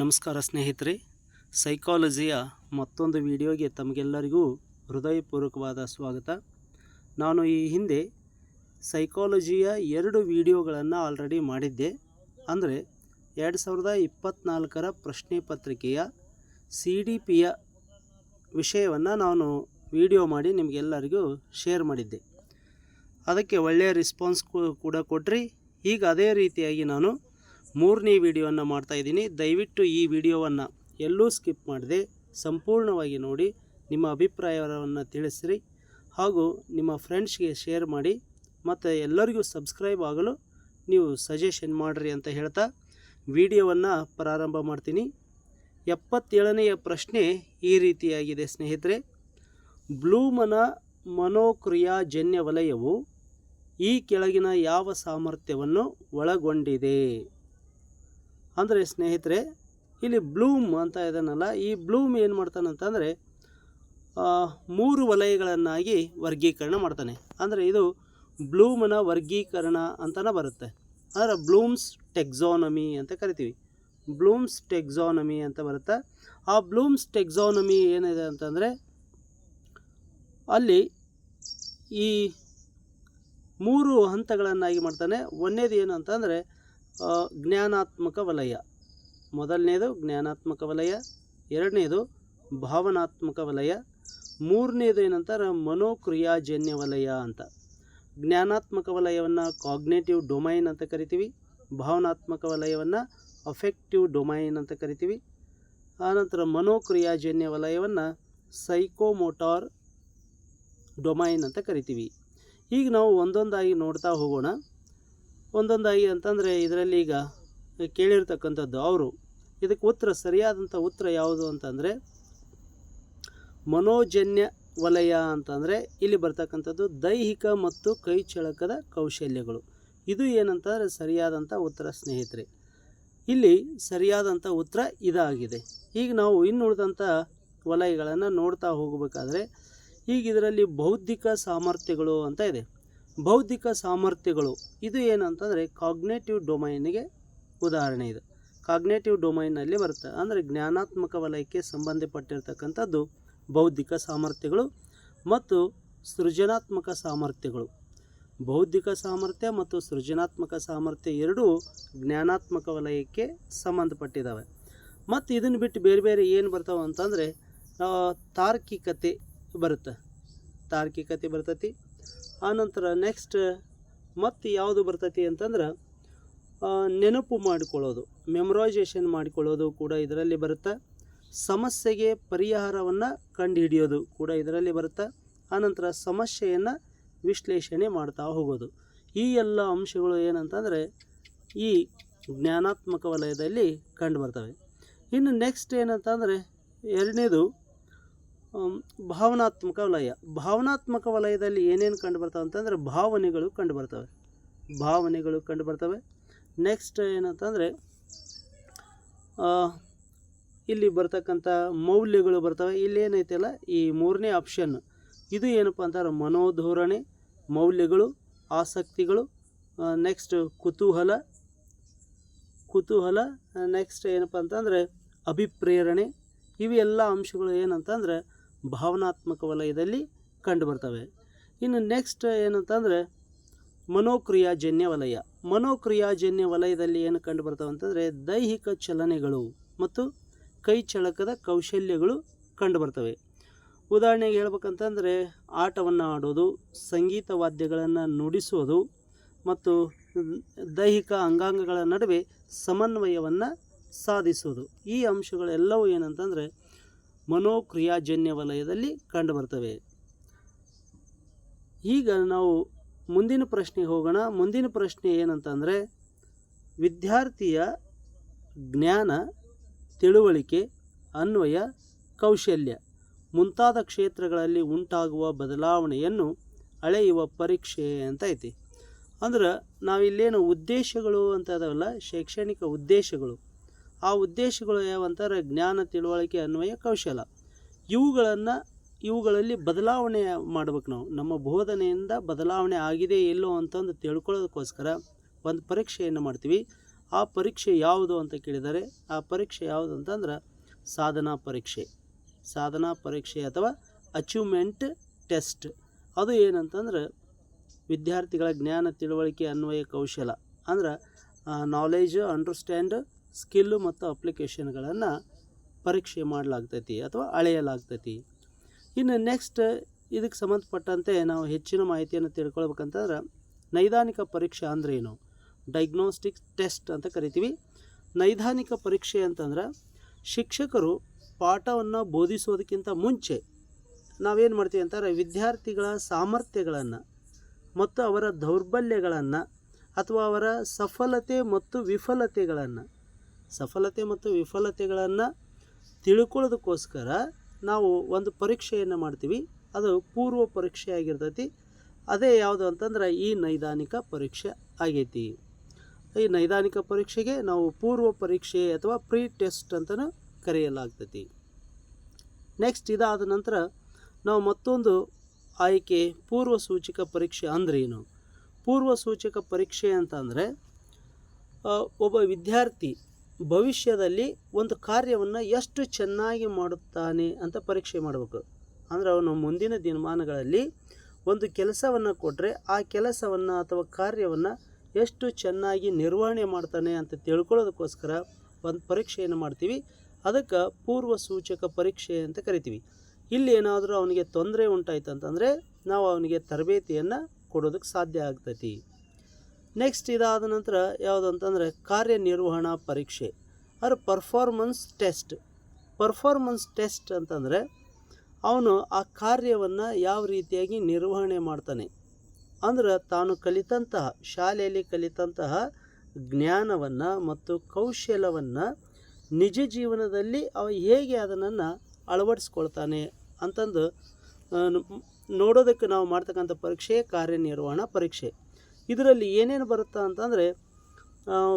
ನಮಸ್ಕಾರ ಸ್ನೇಹಿತರೆ. ಸೈಕಾಲಜಿಯ ಮತ್ತೊಂದು ವಿಡಿಯೋಗೆ ತಮಗೆಲ್ಲರಿಗೂ ಹೃದಯಪೂರ್ವಕವಾದ ಸ್ವಾಗತ. ನಾನು ಈ ಹಿಂದೆ ಸೈಕಾಲಜಿಯ ಎರಡು ವಿಡಿಯೋಗಳನ್ನು ಆಲ್ರೆಡಿ ಮಾಡಿದ್ದೆ. ಅಂದರೆ ಎರಡು ಸಾವಿರದ ಇಪ್ಪತ್ತ್ನಾಲ್ಕರ ಪ್ರಶ್ನೆ ಪತ್ರಿಕೆಯ ಸಿ ಡಿ ಪಿಯ ವಿಷಯವನ್ನು ನಾನು ವಿಡಿಯೋ ಮಾಡಿ ನಿಮಗೆಲ್ಲರಿಗೂ ಶೇರ್ ಮಾಡಿದ್ದೆ. ಅದಕ್ಕೆ ಒಳ್ಳೆಯ ರೆಸ್ಪಾನ್ಸ್ ಕೂಡ ಕೊಟ್ರಿ. ಈಗ ಅದೇ ರೀತಿಯಾಗಿ ನಾನು ಮೂರನೇ ವಿಡಿಯೋವನ್ನು ಮಾಡ್ತಾ ಇದ್ದೀನಿ. ದಯವಿಟ್ಟು ಈ ವಿಡಿಯೋವನ್ನು ಎಲ್ಲೂ ಸ್ಕಿಪ್ ಮಾಡದೆ ಸಂಪೂರ್ಣವಾಗಿ ನೋಡಿ, ನಿಮ್ಮ ಅಭಿಪ್ರಾಯವನ್ನು ತಿಳಿಸ್ರಿ ಹಾಗೂ ನಿಮ್ಮ ಫ್ರೆಂಡ್ಸ್ಗೆ ಶೇರ್ ಮಾಡಿ. ಮತ್ತು ಎಲ್ಲರಿಗೂ ಸಬ್ಸ್ಕ್ರೈಬ್ ಆಗಲು ನೀವು ಸಜೆಷನ್ ಮಾಡಿರಿ ಅಂತ ಹೇಳ್ತಾ ವಿಡಿಯೋವನ್ನು ಪ್ರಾರಂಭ ಮಾಡ್ತೀನಿ. ಎಪ್ಪತ್ತೇಳನೆಯ ಪ್ರಶ್ನೆ ಈ ರೀತಿಯಾಗಿದೆ ಸ್ನೇಹಿತರೆ. ಬ್ಲೂಮನ ಮನೋಕ್ರಿಯಾಜನ್ಯ ವಲಯವು ಈ ಕೆಳಗಿನ ಯಾವ ಸಾಮರ್ಥ್ಯವನ್ನು ಒಳಗೊಂಡಿದೆ? ಅಂದರೆ ಸ್ನೇಹಿತರೆ, ಇಲ್ಲಿ ಬ್ಲೂಮ್ ಅಂತ ಇದನ್ನಲ್ಲ, ಈ ಬ್ಲೂಮ್ ಏನು ಮಾಡ್ತಾನಂತಂದರೆ ಮೂರು ವಲಯಗಳನ್ನಾಗಿ ವರ್ಗೀಕರಣ ಮಾಡ್ತಾನೆ. ಅಂದರೆ ಇದು ಬ್ಲೂಮನ ವರ್ಗೀಕರಣ ಅಂತಲೇ ಬರುತ್ತೆ. ಅಂದರೆ ಬ್ಲೂಮ್ಸ್ ಟೆಕ್ಸಾನಮಿ ಅಂತ ಕರಿತೀವಿ. ಬ್ಲೂಮ್ಸ್ ಟೆಕ್ಸಾನಮಿ ಅಂತ ಬರುತ್ತೆ. ಆ ಬ್ಲೂಮ್ಸ್ ಟೆಕ್ಸಾನಮಿ ಏನಿದೆ ಅಂತಂದರೆ, ಅಲ್ಲಿ ಈ ಮೂರು ಹಂತಗಳನ್ನಾಗಿ ಮಾಡ್ತಾನೆ. ಒಂದನೇದು ಏನು ಅಂತಂದರೆ ಜ್ಞಾನಾತ್ಮಕ ವಲಯ. ಮೊದಲನೇದು ಜ್ಞಾನಾತ್ಮಕ ವಲಯ, ಎರಡನೇದು ಭಾವನಾತ್ಮಕ ವಲಯ, ಮೂರನೇದು ಏನಂತಾರೆ ಮನೋಕ್ರಿಯಾಜನ್ಯ ವಲಯ ಅಂತ. ಜ್ಞಾನಾತ್ಮಕ ವಲಯವನ್ನು ಕಾಗ್ನೇಟಿವ್ ಡೊಮೈನ್ ಅಂತ ಕರಿತೀವಿ, ಭಾವನಾತ್ಮಕ ವಲಯವನ್ನು ಅಫೆಕ್ಟಿವ್ ಡೊಮೈನ್ ಅಂತ ಕರಿತೀವಿ. ಆನಂತರ ಮನೋಕ್ರಿಯಾಜನ್ಯ ವಲಯವನ್ನು ಸೈಕೋಮೋಟಾರ್ ಡೊಮೈನ್ ಅಂತ ಕರಿತೀವಿ. ಈಗ ನಾವು ಒಂದೊಂದಾಗಿ ನೋಡ್ತಾ ಹೋಗೋಣ. ಒಂದೊಂದಾಗಿ ಅಂತಂದರೆ ಇದರಲ್ಲಿ ಈಗ ಕೇಳಿರ್ತಕ್ಕಂಥದ್ದು ಅವರು. ಇದಕ್ಕೆ ಉತ್ತರ, ಸರಿಯಾದಂಥ ಉತ್ತರ ಯಾವುದು ಅಂತಂದರೆ, ಮನೋಜನ್ಯ ವಲಯ ಅಂತಂದರೆ ಇಲ್ಲಿ ಬರ್ತಕ್ಕಂಥದ್ದು ದೈಹಿಕ ಮತ್ತು ಕೈಚಳಕದ ಕೌಶಲ್ಯಗಳು. ಇದು ಏನಂತಂದರೆ ಸರಿಯಾದಂಥ ಉತ್ತರ ಸ್ನೇಹಿತರೆ. ಇಲ್ಲಿ ಸರಿಯಾದಂಥ ಉತ್ತರ ಇದಾಗಿದೆ. ಈಗ ನಾವು ಇನ್ನುಳಿದಂಥ ವಲಯಗಳನ್ನು ನೋಡ್ತಾ ಹೋಗಬೇಕಾದ್ರೆ, ಈಗ ಇದರಲ್ಲಿ ಬೌದ್ಧಿಕ ಸಾಮರ್ಥ್ಯಗಳು ಅಂತ ಇದೆ. ಬೌದ್ಧಿಕ ಸಾಮರ್ಥ್ಯಗಳು. ಇದು ಏನಂತಂದರೆ ಕಾಗ್ನೇಟಿವ್ ಡೊಮೈನಿಗೆ ಉದಾಹರಣೆ ಇದು. ಕಾಗ್ನೇಟಿವ್ ಡೊಮೈನಲ್ಲಿ ಬರುತ್ತೆ. ಅಂದರೆ ಜ್ಞಾನಾತ್ಮಕ ವಲಯಕ್ಕೆ ಸಂಬಂಧಪಟ್ಟಿರ್ತಕ್ಕಂಥದ್ದು ಬೌದ್ಧಿಕ ಸಾಮರ್ಥ್ಯಗಳು ಮತ್ತು ಸೃಜನಾತ್ಮಕ ಸಾಮರ್ಥ್ಯಗಳು. ಬೌದ್ಧಿಕ ಸಾಮರ್ಥ್ಯ ಮತ್ತು ಸೃಜನಾತ್ಮಕ ಸಾಮರ್ಥ್ಯ ಎರಡೂ ಜ್ಞಾನಾತ್ಮಕ ವಲಯಕ್ಕೆ ಸಂಬಂಧಪಟ್ಟಿದ್ದಾವೆ ಮತ್ತು ಇದನ್ನು ಬಿಟ್ಟು ಬೇರೆ ಬೇರೆ ಏನು ಬರ್ತಾವೆ ಅಂತಂದರೆ ತಾರ್ಕಿಕತೆ ಬರುತ್ತೆ. ತಾರ್ಕಿಕತೆ ಬರ್ತೈತಿ ಆನಂತರ ನೆಕ್ಸ್ಟ್ ಮತ್ತು ಯಾವುದು ಬರ್ತೈತಿ ಅಂತಂದ್ರೆ ನೆನಪು ಮಾಡಿಕೊಳ್ಳೋದು. ಮೆಮೊರೈಸೇಷನ್ ಮಾಡಿಕೊಳ್ಳೋದು ಕೂಡ ಇದರಲ್ಲಿ ಬರುತ್ತೆ. ಸಮಸ್ಯೆಗೆ ಪರಿಹಾರವನ್ನು ಕಂಡುಹಿಡಿಯೋದು ಕೂಡ ಇದರಲ್ಲಿ ಬರುತ್ತೆ. ಆನಂತರ ಸಮಸ್ಯೆಯನ್ನು ವಿಶ್ಲೇಷಣೆ ಮಾಡ್ತಾ ಹೋಗೋದು. ಈ ಎಲ್ಲ ಅಂಶಗಳು ಏನಂತಂದರೆ, ಈ ಜ್ಞಾನಾತ್ಮಕ ವಲಯದಲ್ಲಿ ಕಂಡುಬರ್ತವೆ ಇನ್ನು ನೆಕ್ಸ್ಟ್ ಏನಂತಂದರೆ, ಎರಡನೇದು ಭಾವನಾತ್ಮಕ ವಲಯ. ಭಾವನಾತ್ಮಕ ವಲಯದಲ್ಲಿ ಏನೇನು ಕಂಡು ಕಂಡುಬರ್ತವೆ ಅಂತಂದರೆ ಭಾವನೆಗಳು ಕಂಡು ಬರ್ತವೆ ಭಾವನೆಗಳು ಕಂಡು ಬರ್ತವೆ ನೆಕ್ಸ್ಟ್ ಏನಂತಂದರೆ ಇಲ್ಲಿ ಬರ್ತಕ್ಕಂಥ ಮೌಲ್ಯಗಳು ಬರ್ತವೆ. ಇಲ್ಲಿ ಏನೈತಲ್ಲ ಈ ಮೂರನೇ ಆಪ್ಷನ್ ಇದು ಏನಪ್ಪ ಅಂತಾರೆ ಮನೋಧೋರಣೆ, ಮೌಲ್ಯಗಳು, ಆಸಕ್ತಿಗಳು. ನೆಕ್ಸ್ಟ್ ಕುತೂಹಲ. ಕುತೂಹಲ ನೆಕ್ಸ್ಟ್ ಏನಪ್ಪ ಅಂತಂದರೆ ಅಭಿಪ್ರೇರಣೆ. ಇವೆಲ್ಲ ಅಂಶಗಳು ಏನಂತಂದರೆ ಭಾವನಾತ್ಮಕ ವಲಯದಲ್ಲಿ ಕಂಡುಬರ್ತವೆ. ಇನ್ನು ನೆಕ್ಸ್ಟ್ ಏನಂತಂದರೆ ಮನೋಕ್ರಿಯಾಜನ್ಯ ವಲಯ. ಮನೋಕ್ರಿಯಾಜನ್ಯ ವಲಯದಲ್ಲಿ ಏನು ಕಂಡುಬರ್ತವೆ ಅಂತಂದರೆ ದೈಹಿಕ ಚಲನೆಗಳು ಮತ್ತು ಕೈ ಚಳಕದ ಕೌಶಲ್ಯಗಳು ಕಂಡುಬರ್ತವೆ. ಉದಾಹರಣೆಗೆ ಹೇಳ್ಬೇಕಂತಂದರೆ ಆಟವನ್ನು ಆಡೋದು, ಸಂಗೀತ ವಾದ್ಯಗಳನ್ನು ನುಡಿಸೋದು ಮತ್ತು ದೈಹಿಕ ಅಂಗಾಂಗಗಳ ನಡುವೆ ಸಮನ್ವಯವನ್ನು ಸಾಧಿಸೋದು. ಈ ಅಂಶಗಳೆಲ್ಲವೂ ಏನಂತಂದರೆ ಮನೋಕ್ರಿಯಾಜನ್ಯ ವಲಯದಲ್ಲಿ ಕಂಡುಬರ್ತವೆ. ಈಗ ನಾವು ಮುಂದಿನ ಪ್ರಶ್ನೆಗೆ ಹೋಗೋಣ. ಮುಂದಿನ ಪ್ರಶ್ನೆ ಏನಂತಂದರೆ, ವಿದ್ಯಾರ್ಥಿಯ ಜ್ಞಾನ, ತಿಳುವಳಿಕೆ, ಅನ್ವಯ, ಕೌಶಲ್ಯ ಮುಂತಾದ ಕ್ಷೇತ್ರಗಳಲ್ಲಿ ಉಂಟಾಗುವ ಬದಲಾವಣೆಯನ್ನು ಅಳೆಯುವ ಪರೀಕ್ಷೆ ಅಂತ ಐತಿ. ಅಂದ್ರೆ ನಾವಿಲ್ಲೇನು ಉದ್ದೇಶಗಳು ಅಂತ ಅದಾವಲ್ಲ ಶೈಕ್ಷಣಿಕ ಉದ್ದೇಶಗಳು. ಆ ಉದ್ದೇಶಗಳು ಯಾವಂತಾರೆ ಜ್ಞಾನ, ತಿಳುವಳಿಕೆ, ಅನ್ವಯ, ಕೌಶಲ. ಇವುಗಳನ್ನು, ಇವುಗಳಲ್ಲಿ ಬದಲಾವಣೆ ಮಾಡ್ಬೇಕು ನಾವು. ನಮ್ಮ ಬೋಧನೆಯಿಂದ ಬದಲಾವಣೆ ಆಗಿದೆ ಇಲ್ಲೋ ಅಂತಂದು ತಿಳ್ಕೊಳ್ಳೋದಕ್ಕೋಸ್ಕರ ಒಂದು ಪರೀಕ್ಷೆಯನ್ನು ಮಾಡ್ತೀವಿ. ಆ ಪರೀಕ್ಷೆ ಯಾವುದು ಅಂತ ಕೇಳಿದರೆ, ಆ ಪರೀಕ್ಷೆ ಯಾವುದು ಅಂತಂದ್ರೆ ಸಾಧನಾ ಪರೀಕ್ಷೆ. ಸಾಧನಾ ಪರೀಕ್ಷೆ ಅಥವಾ ಅಚೀವ್ಮೆಂಟ್ ಟೆಸ್ಟ್. ಅದು ಏನಂತಂದ್ರೆ ವಿದ್ಯಾರ್ಥಿಗಳ ಜ್ಞಾನ, ತಿಳುವಳಿಕೆ, ಅನ್ವಯ, ಕೌಶಲ. ಅಂದ್ರೆ ನಾಲೆಜ್ ಅಂಡರ್ಸ್ಟ್ಯಾಂಡ್ ಸ್ಕಿಲ್ಲು ಮತ್ತು ಅಪ್ಲಿಕೇಶನ್ಗಳನ್ನು ಪರೀಕ್ಷೆ ಮಾಡಲಾಗ್ತೈತಿ ಅಥವಾ ಅಳೆಯಲಾಗ್ತೈತಿ. ಇನ್ನು ನೆಕ್ಸ್ಟ್ ಇದಕ್ಕೆ ಸಂಬಂಧಪಟ್ಟಂತೆ ನಾವು ಹೆಚ್ಚಿನ ಮಾಹಿತಿಯನ್ನು ತಿಳ್ಕೊಳ್ಬೇಕಂತಂದ್ರೆ ನೈದಾನಿಕ ಪರೀಕ್ಷೆ ಅಂದ್ರೆ ಏನು? ಡೈಗ್ನೋಸ್ಟಿಕ್ ಟೆಸ್ಟ್ ಅಂತ ಕರಿತೀವಿ. ನೈದಾನಿಕ ಪರೀಕ್ಷೆ ಅಂತಂದ್ರೆ ಶಿಕ್ಷಕರು ಪಾಠವನ್ನು ಬೋಧಿಸೋದಕ್ಕಿಂತ ಮುಂಚೆ ನಾವೇನು ಮಾಡ್ತೀವಿ ಅಂತಂದರೆ ವಿದ್ಯಾರ್ಥಿಗಳ ಸಾಮರ್ಥ್ಯಗಳನ್ನು ಮತ್ತು ಅವರ ದೌರ್ಬಲ್ಯಗಳನ್ನು ಅಥವಾ ಅವರ ಸಫಲತೆ ಮತ್ತು ವಿಫಲತೆಗಳನ್ನು ಸಫಲತೆ ಮತ್ತು ವಿಫಲತೆಗಳನ್ನು ತಿಳ್ಕೊಳ್ಳೋದಕ್ಕೋಸ್ಕರ ನಾವು ಒಂದು ಪರೀಕ್ಷೆಯನ್ನು ಮಾಡ್ತೀವಿ. ಅದು ಪೂರ್ವ ಪರೀಕ್ಷೆ ಆಗಿರ್ತೈತಿ. ಅದೇ ಯಾವುದು ಅಂತಂದ್ರೆ ಈ ನೈದಾನಿಕ ಪರೀಕ್ಷೆ ಆಗೈತಿ. ಈ ನೈದಾನಿಕ ಪರೀಕ್ಷೆಗೆ ನಾವು ಪೂರ್ವ ಪರೀಕ್ಷೆ ಅಥವಾ ಪ್ರೀ ಟೆಸ್ಟ್ ಅಂತಲೂ ಕರೆಯಲಾಗ್ತೈತಿ. ನೆಕ್ಸ್ಟ್ ಇದಾದ ನಂತರ ನಾವು ಮತ್ತೊಂದು ಆಯ್ಕೆ ಪೂರ್ವ ಸೂಚಕ ಪರೀಕ್ಷೆ ಅಂದ್ರೇನು ಪೂರ್ವ ಸೂಚಕ ಪರೀಕ್ಷೆ ಅಂತಂದರೆ ಒಬ್ಬ ವಿದ್ಯಾರ್ಥಿ ಭವಿಷ್ಯದಲ್ಲಿ ಒಂದು ಕಾರ್ಯವನ್ನು ಎಷ್ಟು ಚೆನ್ನಾಗಿ ಮಾಡುತ್ತಾನೆ ಅಂತ ಪರೀಕ್ಷೆ ಮಾಡಬೇಕು. ಅಂದರೆ ಅವನು ಮುಂದಿನ ದಿನಮಾನಗಳಲ್ಲಿ ಒಂದು ಕೆಲಸವನ್ನು ಕೊಟ್ಟರೆ ಆ ಕೆಲಸವನ್ನು ಅಥವಾ ಕಾರ್ಯವನ್ನು ಎಷ್ಟು ಚೆನ್ನಾಗಿ ನಿರ್ವಹಣೆ ಮಾಡ್ತಾನೆ ಅಂತ ತಿಳ್ಕೊಳ್ಳೋದಕ್ಕೋಸ್ಕರ ಒಂದು ಪರೀಕ್ಷೆಯನ್ನು ಮಾಡ್ತೀವಿ. ಅದಕ್ಕೆ ಪೂರ್ವ ಸೂಚಕ ಪರೀಕ್ಷೆ ಅಂತ ಕರಿತೀವಿ. ಇಲ್ಲಿ ಏನಾದರೂ ಅವನಿಗೆ ತೊಂದರೆ ಉಂಟಾಯ್ತು ಅಂತಂದರೆ ನಾವು ಅವನಿಗೆ ತರಬೇತಿಯನ್ನು ಕೊಡೋದಕ್ಕೆ ಸಾಧ್ಯ ಆಗ್ತೈತಿ. ನೆಕ್ಸ್ಟ್ ಇದಾದ ನಂತರ ಯಾವುದು ಅಂತಂದರೆ ಕಾರ್ಯನಿರ್ವಹಣಾ ಪರೀಕ್ಷೆ ಅವ್ರ ಪರ್ಫಾರ್ಮೆನ್ಸ್ ಟೆಸ್ಟ್ ಪರ್ಫಾರ್ಮೆನ್ಸ್ ಟೆಸ್ಟ್ ಅಂತಂದರೆ ಅವನು ಆ ಕಾರ್ಯವನ್ನು ಯಾವ ರೀತಿಯಾಗಿ ನಿರ್ವಹಣೆ ಮಾಡ್ತಾನೆ. ಅಂದ್ರೆ ತಾನು ಕಲಿತಂತಹ, ಶಾಲೆಯಲ್ಲಿ ಕಲಿತಂತಹ ಜ್ಞಾನವನ್ನು ಮತ್ತು ಕೌಶಲವನ್ನು ನಿಜ ಜೀವನದಲ್ಲಿ ಅವ ಹೇಗೆ ಅದನ್ನು ಅಳವಡಿಸ್ಕೊಳ್ತಾನೆ ಅಂತಂದು ನೋಡೋದಕ್ಕೆ ನಾವು ಮಾಡ್ತಕ್ಕಂಥ ಪರೀಕ್ಷೆ ಕಾರ್ಯನಿರ್ವಹಣಾ ಪರೀಕ್ಷೆ. ಇದರಲ್ಲಿ ಏನೇನು ಬರುತ್ತಾ ಅಂತಂದರೆ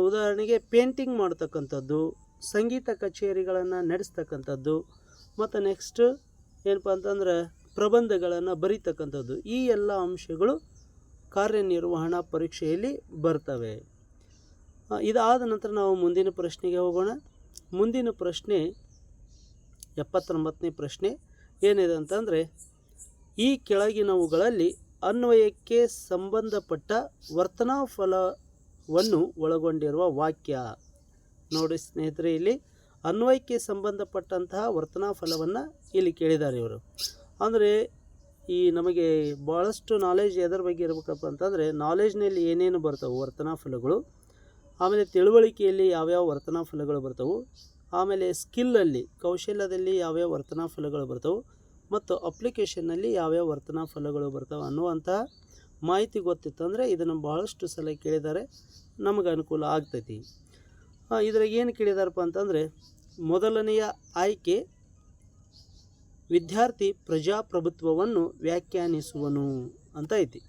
ಉದಾಹರಣೆಗೆ ಪೇಂಟಿಂಗ್ ಮಾಡ್ತಕ್ಕಂಥದ್ದು, ಸಂಗೀತ ಕಚೇರಿಗಳನ್ನು ನಡೆಸ್ತಕ್ಕಂಥದ್ದು, ಮತ್ತು ನೆಕ್ಸ್ಟ್ ಏನಪ್ಪ ಅಂತಂದ್ರೆ ಪ್ರಬಂಧಗಳನ್ನು ಬರೀತಕ್ಕಂಥದ್ದು, ಈ ಎಲ್ಲ ಅಂಶಗಳು ಕಾರ್ಯನಿರ್ವಹಣಾ ಪರೀಕ್ಷೆಯಲ್ಲಿ ಬರ್ತವೆ. ಇದಾದ ನಂತರ ನಾವು ಮುಂದಿನ ಪ್ರಶ್ನೆಗೆ ಹೋಗೋಣ. ಮುಂದಿನ ಪ್ರಶ್ನೆ, ಎಪ್ಪತ್ತೊಂಬತ್ತನೇ ಪ್ರಶ್ನೆ ಏನಿದೆ ಅಂತಂದರೆ, ಈ ಕೆಳಗಿನವುಗಳಲ್ಲಿ ಅನ್ವಯಕ್ಕೆ ಸಂಬಂಧಪಟ್ಟ ವರ್ತನಾ ಫಲವನ್ನು ಒಳಗೊಂಡಿರುವ ವಾಕ್ಯ. ನೋಡಿ ಸ್ನೇಹಿತರೆ, ಇಲ್ಲಿ ಅನ್ವಯಕ್ಕೆ ಸಂಬಂಧಪಟ್ಟಂತಹ ವರ್ತನಾ ಫಲವನ್ನು ಇಲ್ಲಿ ಕೇಳಿದ್ದಾರೆ ಇವರು. ಅಂದರೆ ಈ ನಮಗೆ ಭಾಳಷ್ಟು ನಾಲೆಜ್ ಎದರ ಬಗ್ಗೆ ಇರಬೇಕಪ್ಪ ಅಂತಂದರೆ ನಾಲೆಜ್ನಲ್ಲಿ ಏನೇನು ಬರ್ತವೆ ವರ್ತನಾ ಫಲಗಳು ಆಮೇಲೆ ತಿಳುವಳಿಕೆಯಲ್ಲಿ ಯಾವ್ಯಾವ ವರ್ತನಾ ಫಲಗಳು ಬರ್ತವೆ, ಆಮೇಲೆ ಸ್ಕಿಲ್ಲಲ್ಲಿ ಕೌಶಲ್ಯದಲ್ಲಿ ಯಾವ್ಯಾವ ವರ್ತನಾ ಫಲಗಳು ಬರ್ತವೆ ಮತ್ತು ಅಪ್ಲಿಕೇಶನ್ನಲ್ಲಿ ಯಾವ್ಯಾವ ವರ್ತನಾ ಫಲಗಳು ಬರ್ತವೆ ಅನ್ನುವಂತಹ ಮಾಹಿತಿ ಗೊತ್ತಿತ್ತು ಅಂದರೆ ಇದನ್ನು ಭಾಳಷ್ಟು ಸಲ ಕೇಳಿದರೆ ನಮಗೆ ಅನುಕೂಲ ಆಗ್ತೈತಿ. ಇದ್ರಾಗ ಏನು ಕೇಳಿದಾರಪ್ಪ ಅಂತಂದರೆ ಮೊದಲನೆಯ ಆಯ್ಕೆ ವಿದ್ಯಾರ್ಥಿ ಪ್ರಜಾಪ್ರಭುತ್ವವನ್ನು ವ್ಯಾಖ್ಯಾನಿಸುವನು ಅಂತ ಐತಿ.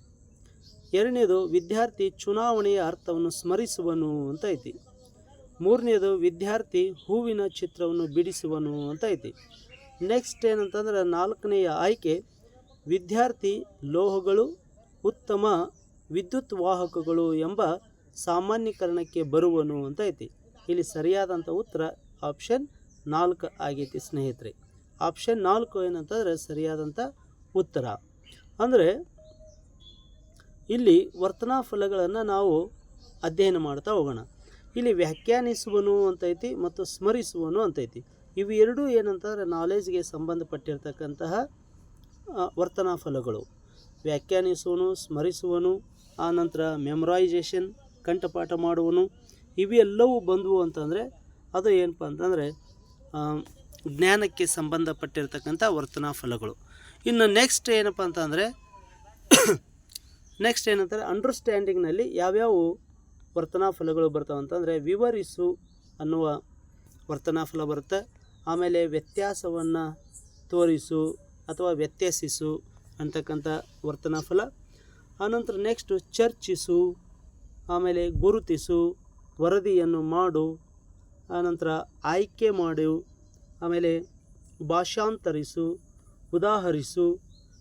ಎರಡನೇದು ವಿದ್ಯಾರ್ಥಿ ಚುನಾವಣೆಯ ಅರ್ಥವನ್ನು ಸ್ಮರಿಸುವನು ಅಂತ ಐತಿ. ಮೂರನೇದು ವಿದ್ಯಾರ್ಥಿ ಹೂವಿನ ಚಿತ್ರವನ್ನು ಬಿಡಿಸುವನು ಅಂತ ಐತಿ. ನೆಕ್ಸ್ಟ್ ಏನಂತಂದ್ರೆ ನಾಲ್ಕನೆಯ ಆಯ್ಕೆ, ವಿದ್ಯಾರ್ಥಿ ಲೋಹಗಳು ಉತ್ತಮ ವಿದ್ಯುತ್ ವಾಹಕಗಳು ಎಂಬ ಸಾಮಾನ್ಯೀಕರಣಕ್ಕೆ ಬರುವನು ಅಂತ ಐತಿ. ಇಲ್ಲಿ ಸರಿಯಾದಂಥ ಉತ್ತರ ಆಪ್ಷನ್ ನಾಲ್ಕು ಆಗೈತಿ ಸ್ನೇಹಿತರೆ. ಆಪ್ಷನ್ ನಾಲ್ಕು ಏನಂತಂದರೆ ಸರಿಯಾದಂಥ ಉತ್ತರ. ಅಂದರೆ ಇಲ್ಲಿ ವರ್ತನಾ ಫಲಗಳನ್ನು ನಾವು ಅಧ್ಯಯನ ಮಾಡ್ತಾ ಹೋಗೋಣ. ಇಲ್ಲಿ ವ್ಯಾಖ್ಯಾನಿಸುವನು ಅಂತೈತಿ ಮತ್ತು ಸ್ಮರಿಸುವನು ಅಂತೈತಿ ಇವು ಎರಡೂ ಏನಂತಂದರೆ ನಾಲೆಜ್ಗೆ ಸಂಬಂಧಪಟ್ಟಿರ್ತಕ್ಕಂತಹ ಆ, ವರ್ತನಾ ಫಲಗಳು. ವ್ಯಾಖ್ಯಾನಿಸುವನು ಸ್ಮರಿಸುವನು ಆನಂತರ ಮೆಮರೈಸೇಷನ್ ಕಂಠಪಾಠ ಮಾಡುವನು ಇವೆಲ್ಲವೂ ಬಂದವು ಅಂತಂದರೆ ಅದು ಏನಪ್ಪ ಅಂತಂದರೆ ಜ್ಞಾನಕ್ಕೆ ಸಂಬಂಧಪಟ್ಟಿರ್ತಕ್ಕಂಥ ವರ್ತನಾ ಫಲಗಳು. ಇನ್ನು ನೆಕ್ಸ್ಟ್ ಏನಪ್ಪ ಅಂತಂದರೆ ನೆಕ್ಸ್ಟ್ ಏನಂತಾರೆ ಅಂಡರ್ಸ್ಟ್ಯಾಂಡಿಂಗ್ನಲ್ಲಿ ಯಾವ್ಯಾವ ವರ್ತನಾ ಫಲಗಳು ಬರ್ತವೆ ಅಂತಂದರೆ ವಿವರಿಸು ಅನ್ನುವ ವರ್ತನಾ ಫಲ ಬರುತ್ತೆ. ಆಮೇಲೆ ವ್ಯತ್ಯಾಸವನ್ನು ತೋರಿಸು ಅಥವಾ ವ್ಯತ್ಯಾಸಿಸು ಅಂತಕ್ಕಂಥ ವರ್ತನಾ ಫಲ. ಆನಂತರ ನೆಕ್ಸ್ಟು ಚರ್ಚಿಸು, ಆಮೇಲೆ ಗುರುತಿಸು, ವರದಿಯನ್ನು ಮಾಡು, ಆನಂತರ ಆಯ್ಕೆ ಮಾಡು, ಆಮೇಲೆ ಭಾಷಾಂತರಿಸು, ಉದಾಹರಿಸು,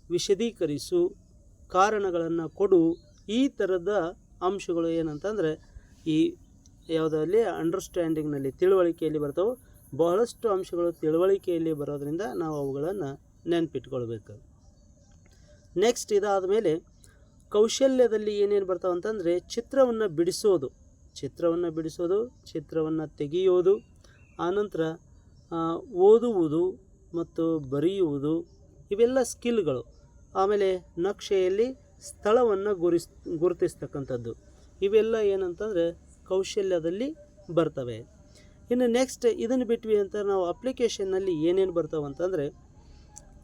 ವಿಶದೀಕರಿಸು, ಕಾರಣಗಳನ್ನು ಕೊಡು. ಈ ಥರದ ಅಂಶಗಳು ಏನಂತಂದರೆ ಈ ಯಾವುದರಲ್ಲಿ ಅಂಡರ್ಸ್ಟ್ಯಾಂಡಿಂಗ್ನಲ್ಲಿ ತಿಳುವಳಿಕೆಯಲ್ಲಿ ಬರ್ತಾವೆ. ಬಹಳಷ್ಟು ಅಂಶಗಳು ತಿಳುವಳಿಕೆಯಲ್ಲಿ ಬರೋದರಿಂದ ನಾವು ಅವುಗಳನ್ನು ನೆನಪಿಟ್ಕೊಳ್ಬೇಕು. ನೆಕ್ಸ್ಟ್ ಇದಾದ ಮೇಲೆ ಕೌಶಲ್ಯದಲ್ಲಿ ಏನೇನು ಬರ್ತಾವೆ ಅಂತಂದರೆ ಚಿತ್ರವನ್ನು ಬಿಡಿಸೋದು. ಚಿತ್ರವನ್ನು ಬಿಡಿಸೋದು, ಚಿತ್ರವನ್ನು ತೆಗೆಯೋದು, ಆನಂತರ ಓದುವುದು ಮತ್ತು ಬರೆಯುವುದು ಇವೆಲ್ಲ ಸ್ಕಿಲ್ಗಳು. ಆಮೇಲೆ ನಕ್ಷೆಯಲ್ಲಿ ಸ್ಥಳವನ್ನು ಗುರಿಸ್, ಗುರುತಿಸ್ತಕ್ಕಂಥದ್ದು. ಇವೆಲ್ಲ ಏನಂತಂದರೆ ಕೌಶಲ್ಯದಲ್ಲಿ ಬರ್ತವೆ. ಇನ್ನು ನೆಕ್ಸ್ಟ್ ಇದನ್ನು ಬಿಟ್ವಿ ಅಂತ ನಾವು ಅಪ್ಲಿಕೇಶನ್ನಲ್ಲಿ ಏನೇನು ಬರ್ತಾವಂತಂದರೆ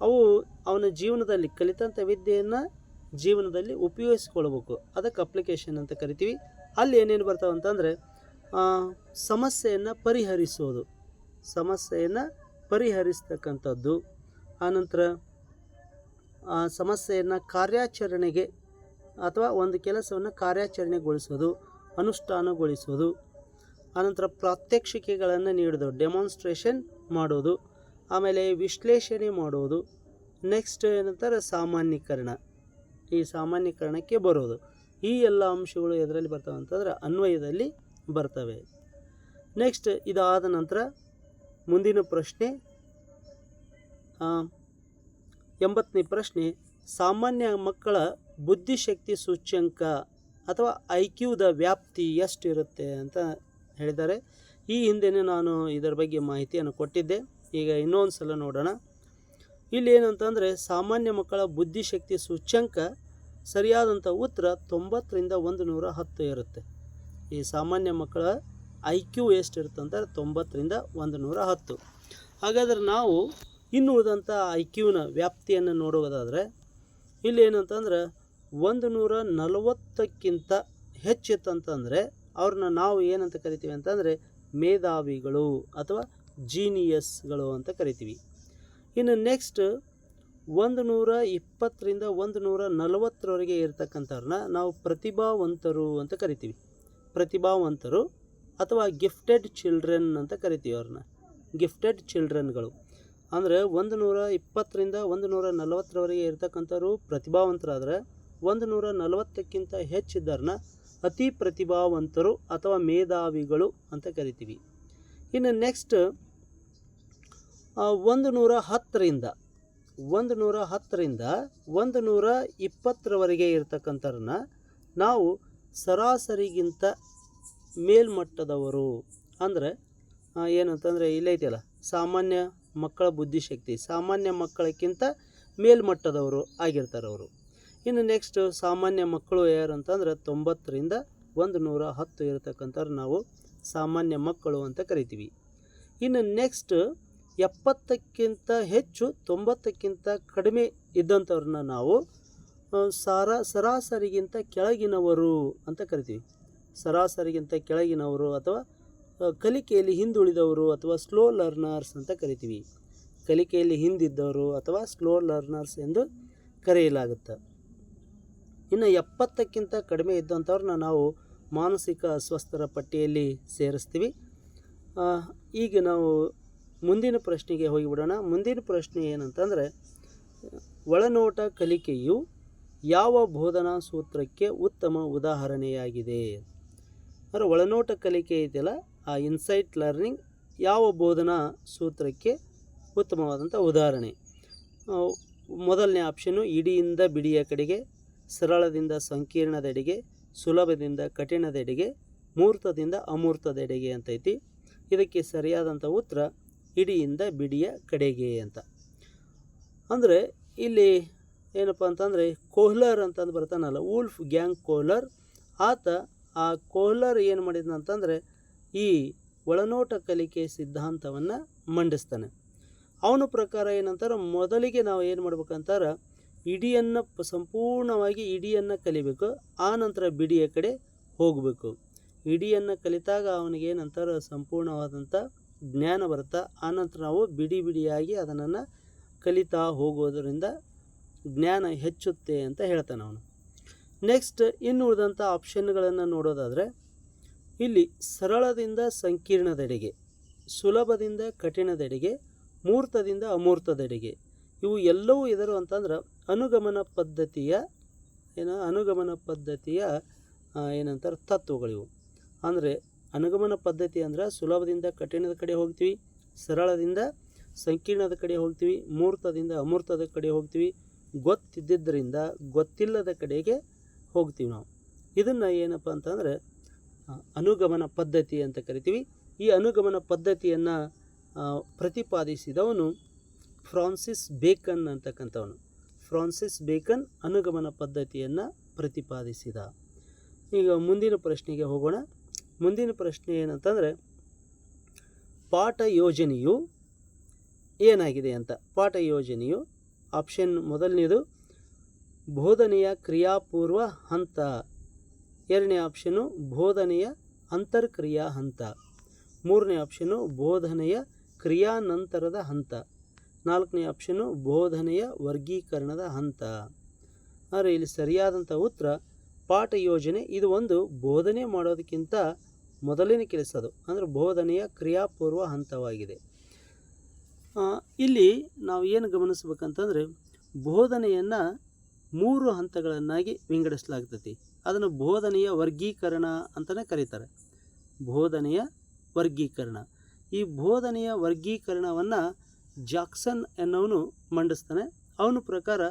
ಅವು ಅವನ ಜೀವನದಲ್ಲಿ ಕಲಿತಂಥ ವಿದ್ಯೆಯನ್ನು ಜೀವನದಲ್ಲಿ ಉಪಯೋಗಿಸ್ಕೊಳ್ಬೇಕು. ಅದಕ್ಕೆ ಅಪ್ಲಿಕೇಶನ್ ಅಂತ ಕರಿತೀವಿ. ಅಲ್ಲಿ ಏನೇನು ಬರ್ತಾವೆ ಅಂತಂದರೆ ಸಮಸ್ಯೆಯನ್ನು ಪರಿಹರಿಸೋದು. ಸಮಸ್ಯೆಯನ್ನು ಪರಿಹರಿಸ್ತಕ್ಕಂಥದ್ದು. ಆನಂತರ, ಆ, ಸಮಸ್ಯೆಯನ್ನು ಕಾರ್ಯಾಚರಣೆಗೆ ಅಥವಾ ಒಂದು ಕೆಲಸವನ್ನು ಕಾರ್ಯಾಚರಣೆಗೊಳಿಸೋದು, ಅನುಷ್ಠಾನಗೊಳಿಸೋದು. ಆನಂತರ ಪ್ರಾತ್ಯಕ್ಷಿಕೆಗಳನ್ನು ನೀಡೋದು ಡೆಮಾನ್ಸ್ಟ್ರೇಷನ್ ಮಾಡೋದು, ಆಮೇಲೆ ವಿಶ್ಲೇಷಣೆ ಮಾಡೋದು ನೆಕ್ಸ್ಟ್ ಏನಂತಾರೆ ಸಾಮಾನ್ಯೀಕರಣ. ಈ ಸಾಮಾನ್ಯೀಕರಣಕ್ಕೆ ಬರೋದು. ಈ ಎಲ್ಲ ಅಂಶಗಳು ಎದರಲ್ಲಿ ಬರ್ತವೆ ಅಂತಂದರೆ ಅನ್ವಯದಲ್ಲಿ ಬರ್ತವೆ. ನೆಕ್ಸ್ಟ್ ಇದಾದ ನಂತರ ಮುಂದಿನ ಪ್ರಶ್ನೆ ಎಂಬತ್ತನೇ ಪ್ರಶ್ನೆ, ಸಾಮಾನ್ಯ ಮಕ್ಕಳ ಬುದ್ಧಿಶಕ್ತಿ ಸೂಚ್ಯಂಕ ಅಥವಾ ಐ ಕ್ಯೂದ ವ್ಯಾಪ್ತಿ ಎಷ್ಟಿರುತ್ತೆ ಅಂತ ಹೇಳಿದ್ದಾರೆ. ಈ ಹಿಂದೆಯೇ ನಾನು ಇದರ ಬಗ್ಗೆ ಮಾಹಿತಿಯನ್ನು ಕೊಟ್ಟಿದ್ದೆ. ಈಗ ಇನ್ನೊಂದು ಸಲ ನೋಡೋಣ. ಇಲ್ಲಿ ಏನಂತಂದರೆ, ಸಾಮಾನ್ಯ ಮಕ್ಕಳ ಬುದ್ಧಿಶಕ್ತಿ ಸೂಚ್ಯಂಕ ಸರಿಯಾದಂಥ ಉತ್ತರ ತೊಂಬತ್ತರಿಂದ ಒಂದು ನೂರ ಹತ್ತು ಇರುತ್ತೆ. ಈ ಸಾಮಾನ್ಯ ಮಕ್ಕಳ ಐ ಕ್ಯೂ ಎಷ್ಟಿರುತ್ತಂದರೆ ತೊಂಬತ್ತರಿಂದ ಒಂದು ನೂರ ಹತ್ತು ಹಾಗಾದ್ರೆ ನಾವು ಇನ್ನು ಉಳಿದಂಥ ಐ ಕ್ಯೂನ ವ್ಯಾಪ್ತಿಯನ್ನು ನೋಡುವುದಾದರೆ ಇಲ್ಲಿ ಏನಂತಂದ್ರೆ ಒಂದು ನೂರ ನಲವತ್ತಕ್ಕಿಂತ ಹೆಚ್ಚಿತ್ತಂತಂದರೆ ಅವ್ರನ್ನ ನಾವು ಏನಂತ ಕರಿತೀವಿ ಅಂತಂದರೆ ಮೇಧಾವಿಗಳು ಅಥವಾ ಜೀನಿಯಸ್ಗಳು ಅಂತ ಕರಿತೀವಿ. ಇನ್ನು ನೆಕ್ಸ್ಟ್ ಒಂದು ನೂರ ಇಪ್ಪತ್ತರಿಂದ ಒಂದು ನೂರ ನಲವತ್ತರವರೆಗೆ ಇರತಕ್ಕಂಥವ್ರನ್ನ ನಾವು ಪ್ರತಿಭಾವಂತರು ಅಂತ ಕರಿತೀವಿ. ಪ್ರತಿಭಾವಂತರು ಅಥವಾ ಗಿಫ್ಟೆಡ್ ಚಿಲ್ಡ್ರನ್ ಅಂತ ಕರಿತೀವಿ ಅವ್ರನ್ನ. ಗಿಫ್ಟೆಡ್ ಚಿಲ್ಡ್ರನ್ಗಳು ಅಂದರೆ ಒಂದು ನೂರ ಇಪ್ಪತ್ತರಿಂದ ಒಂದು ನೂರ ನಲವತ್ತರವರೆಗೆ ಇರತಕ್ಕಂಥವ್ರು ಪ್ರತಿಭಾವಂತರಾದರೆ ಒಂದು ನೂರ ನಲವತ್ತಕ್ಕಿಂತ ಹೆಚ್ಚಿದ್ದವ್ರನ್ನ ಅತಿ ಪ್ರತಿಭಾವಂತರು ಅಥವಾ ಮೇಧಾವಿಗಳು ಅಂತ ಕರಿತೀವಿ. ಇನ್ನು ನೆಕ್ಸ್ಟ್ ಒಂದು ನೂರ ಹತ್ತರಿಂದ ಒಂದು ನೂರ ಹತ್ತರಿಂದ ಒಂದು ನೂರ ಇಪ್ಪತ್ತರವರೆಗೆ ಇರ್ತಕ್ಕಂಥರನ್ನ ನಾವು ಸರಾಸರಿಗಿಂತ ಮೇಲ್ಮಟ್ಟದವರು ಅಂದರೆ ಏನಂತಂದರೆ ಇಲ್ಲೈತಿಯಲ್ಲ ಸಾಮಾನ್ಯ ಮಕ್ಕಳ ಬುದ್ಧಿಶಕ್ತಿ, ಸಾಮಾನ್ಯ ಮಕ್ಕಳಕ್ಕಿಂತ ಮೇಲ್ಮಟ್ಟದವರು ಆಗಿರ್ತಾರೆ ಅವರು ಇನ್ನು ನೆಕ್ಸ್ಟ್ ಸಾಮಾನ್ಯ ಮಕ್ಕಳು ಯಾರು ಅಂತಂದ್ರೆ ತೊಂಬತ್ತರಿಂದ ಒಂದು ನೂರ ಹತ್ತು ಇರತಕ್ಕಂಥವ್ರು ನಾವು ಸಾಮಾನ್ಯ ಮಕ್ಕಳು ಅಂತ ಕರಿತೀವಿ. ಇನ್ನು ನೆಕ್ಸ್ಟ್ ಎಪ್ಪತ್ತಕ್ಕಿಂತ ಹೆಚ್ಚು, ತೊಂಬತ್ತಕ್ಕಿಂತ ಕಡಿಮೆ ಇದ್ದಂಥವ್ರನ್ನ ನಾವು ಸಾರ, ಸರಾಸರಿಗಿಂತ ಕೆಳಗಿನವರು ಅಂತ ಕರಿತೀವಿ. ಸರಾಸರಿಗಿಂತ ಕೆಳಗಿನವರು ಅಥವಾ ಕಲಿಕೆಯಲ್ಲಿ ಹಿಂದುಳಿದವರು ಅಥವಾ ಸ್ಲೋ ಲರ್ನರ್ಸ್ ಅಂತ ಕರಿತೀವಿ. ಕಲಿಕೆಯಲ್ಲಿ ಹಿಂದಿದ್ದವರು ಅಥವಾ ಸ್ಲೋ ಲರ್ನರ್ಸ್ ಎಂದು ಕರೆಯಲಾಗುತ್ತೆ. ಇನ್ನು ಎಪ್ಪತ್ತಕ್ಕಿಂತ ಕಡಿಮೆ ಇದ್ದಂಥವ್ರನ್ನ ನಾವು ಮಾನಸಿಕ ಅಸ್ವಸ್ಥರ ಪಟ್ಟಿಯಲ್ಲಿ ಸೇರಿಸ್ತೀವಿ. ಈಗ ನಾವು ಮುಂದಿನ ಪ್ರಶ್ನೆಗೆ ಹೋಗಿಬಿಡೋಣ. ಮುಂದಿನ ಪ್ರಶ್ನೆ ಏನಂತಂದರೆ, ಒಳನೋಟ ಕಲಿಕೆಯು ಯಾವ ಬೋಧನಾ ಸೂತ್ರಕ್ಕೆ ಉತ್ತಮ ಉದಾಹರಣೆಯಾಗಿದೆ? ಅಂದರೆ ಒಳನೋಟ ಕಲಿಕೆ ಇದೆಯಲ್ಲ, ಆ ಇನ್ಸೈಟ್ ಲರ್ನಿಂಗ್ ಯಾವ ಬೋಧನಾ ಸೂತ್ರಕ್ಕೆ ಉತ್ತಮವಾದಂಥ ಉದಾಹರಣೆ? ಮೊದಲನೇ ಆಪ್ಷನ್ನು ಇಡಿಯಿಂದ ಬಿಡಿಯ ಕಡೆಗೆ ಸರಳದಿಂದ ಸಂಕೀರ್ಣದೆಡೆಗೆ, ಸುಲಭದಿಂದ ಕಠಿಣದೆಡೆಗೆ, ಮೂರ್ತದಿಂದ ಅಮೂರ್ತದೆಡೆಗೆ ಅಂತೈತಿ. ಇದಕ್ಕೆ ಸರಿಯಾದಂಥ ಉತ್ತರ ಇಡಿಯಿಂದ ಬಿಡಿಯ ಕಡೆಗೆ ಅಂತ. ಅಂದರೆ ಇಲ್ಲಿ ಏನಪ್ಪ ಅಂತಂದರೆ ಕೋಹ್ಲರ್ ಅಂತಂದು ಬರ್ತಾನಲ್ಲ ವೂಲ್ಫ್ ಗ್ಯಾಂಗ್ ಕೋಹ್ಲರ್. ಆತ ಆ ಕೋಹ್ಲರ್ ಏನು ಮಾಡಿದ್ನಂತಂದರೆ ಈ ಒಳನೋಟ ಕಲಿಕೆ ಸಿದ್ಧಾಂತವನ್ನು ಮಂಡಿಸ್ತಾನೆ. ಅವನ ಪ್ರಕಾರ ಏನಂತಾರೆ, ಮೊದಲಿಗೆ ನಾವು ಏನು ಮಾಡ್ಬೇಕಂತಾರೆ ಇಡಿಯನ್ನು ಸಂಪೂರ್ಣವಾಗಿ ಇಡಿಯನ್ನು ಕಲಿಬೇಕು. ಆ ನಂತರ ಬಿಡಿಯ ಕಡೆ ಹೋಗಬೇಕು. ಇಡಿಯನ್ನು ಕಲಿತಾಗ ಅವನಿಗೆ ನಂತರ ಸಂಪೂರ್ಣವಾದಂಥ ಜ್ಞಾನ ಬರುತ್ತೆ ಆನಂತರ ನಾವು ಬಿಡಿ ಬಿಡಿಯಾಗಿ ಅದನ್ನು ಕಲಿತಾ ಹೋಗೋದರಿಂದ ಜ್ಞಾನ ಹೆಚ್ಚುತ್ತೆ ಅಂತ ಹೇಳ್ತಾನೆ ಅವನು. ನೆಕ್ಸ್ಟ್ ಇನ್ನು ಉಳಿದಂಥ ಆಪ್ಷನ್ಗಳನ್ನು ನೋಡೋದಾದರೆ, ಇಲ್ಲಿ ಸರಳದಿಂದ ಸಂಕೀರ್ಣದೆಡೆಗೆ, ಸುಲಭದಿಂದ ಕಠಿಣದೆಡೆಗೆ, ಮೂರ್ತದಿಂದ ಅಮೂರ್ತದೆಡೆಗೆ, ಇವು ಎಲ್ಲವೂ ಇದರು ಅಂತಂದ್ರೆ ಅನುಗಮನ ಪದ್ಧತಿಯ ಏನು ಅನುಗಮನ ಪದ್ಧತಿಯ ಏನಂತಾರೆ ತತ್ವಗಳಿವು. ಅಂದರೆ ಅನುಗಮನ ಪದ್ಧತಿ ಅಂದ್ರೆ ಸುಲಭದಿಂದ ಕಠಿಣದ ಕಡೆ ಹೋಗ್ತೀವಿ, ಸರಳದಿಂದ ಸಂಕೀರ್ಣದ ಕಡೆ ಹೋಗ್ತೀವಿ, ಮೂರ್ತದಿಂದ ಅಮೂರ್ತದ ಕಡೆ ಹೋಗ್ತೀವಿ ಗೊತ್ತಿದ್ದರಿಂದ ಗೊತ್ತಿಲ್ಲದ ಕಡೆಗೆ ಹೋಗ್ತೀವಿ ನಾವು. ಇದನ್ನು ಏನಪ್ಪ ಅಂತಂದರೆ ಅನುಗಮನ ಪದ್ಧತಿ ಅಂತ ಕರಿತೀವಿ. ಈ ಅನುಗಮನ ಪದ್ಧತಿಯನ್ನು ಪ್ರತಿಪಾದಿಸಿದವನು ಫ್ರಾನ್ಸಿಸ್ ಬೇಕನ್ ಅಂತಕ್ಕಂಥವನು. ಫ್ರಾನ್ಸಿಸ್ ಬೇಕನ್ ಅನುಗಮನ ಪದ್ಧತಿಯನ್ನು ಪ್ರತಿಪಾದಿಸಿದ. ಈಗ ಮುಂದಿನ ಪ್ರಶ್ನೆಗೆ ಹೋಗೋಣ. ಮುಂದಿನ ಪ್ರಶ್ನೆ ಏನಂತಂದರೆ, ಪಾಠ ಯೋಜನೆಯು ಏನಾಗಿದೆ ಅಂತ. ಪಾಠ ಯೋಜನೆಯು ಆಪ್ಷನ್ ಮೊದಲನೇದು, ಬೋಧನೆಯ ಕ್ರಿಯಾಪೂರ್ವ ಹಂತ. ಎರಡನೇ ಆಪ್ಷನು, ಬೋಧನೆಯ ಅಂತರ್ಕ್ರಿಯಾ ಹಂತ. ಮೂರನೇ ಆಪ್ಷನು, ಬೋಧನೆಯ ಕ್ರಿಯಾನಂತರದ ಹಂತ. ನಾಲ್ಕನೇ ಆಪ್ಷನ್ನು ಬೋಧನೆಯ ವರ್ಗೀಕರಣದ ಹಂತ. ಆದರೆ ಇಲ್ಲಿ ಸರಿಯಾದಂಥ ಉತ್ತರ, ಪಾಠ ಯೋಜನೆ ಇದು ಒಂದು ಬೋಧನೆ ಮಾಡೋದಕ್ಕಿಂತ ಮೊದಲನೇ ಕೆಲಸ ಅದು. ಅಂದರೆ ಬೋಧನೆಯ ಕ್ರಿಯಾಪೂರ್ವ ಹಂತವಾಗಿದೆ. ಇಲ್ಲಿ ನಾವು ಏನು ಗಮನಿಸ್ಬೇಕಂತಂದರೆ ಬೋಧನೆಯನ್ನು ಮೂರು ಹಂತಗಳನ್ನಾಗಿ ವಿಂಗಡಿಸಲಾಗ್ತೈತಿ. ಅದನ್ನು ಬೋಧನೆಯ ವರ್ಗೀಕರಣ ಅಂತಲೇ ಕರೀತಾರೆ. ಬೋಧನೆಯ ವರ್ಗೀಕರಣ. ಈ ಬೋಧನೆಯ ವರ್ಗೀಕರಣವನ್ನು ಜಾಕ್ಸನ್ ಎನ್ನುವನು ಮಂಡಿಸ್ತಾನೆ. ಅವನ ಪ್ರಕಾರ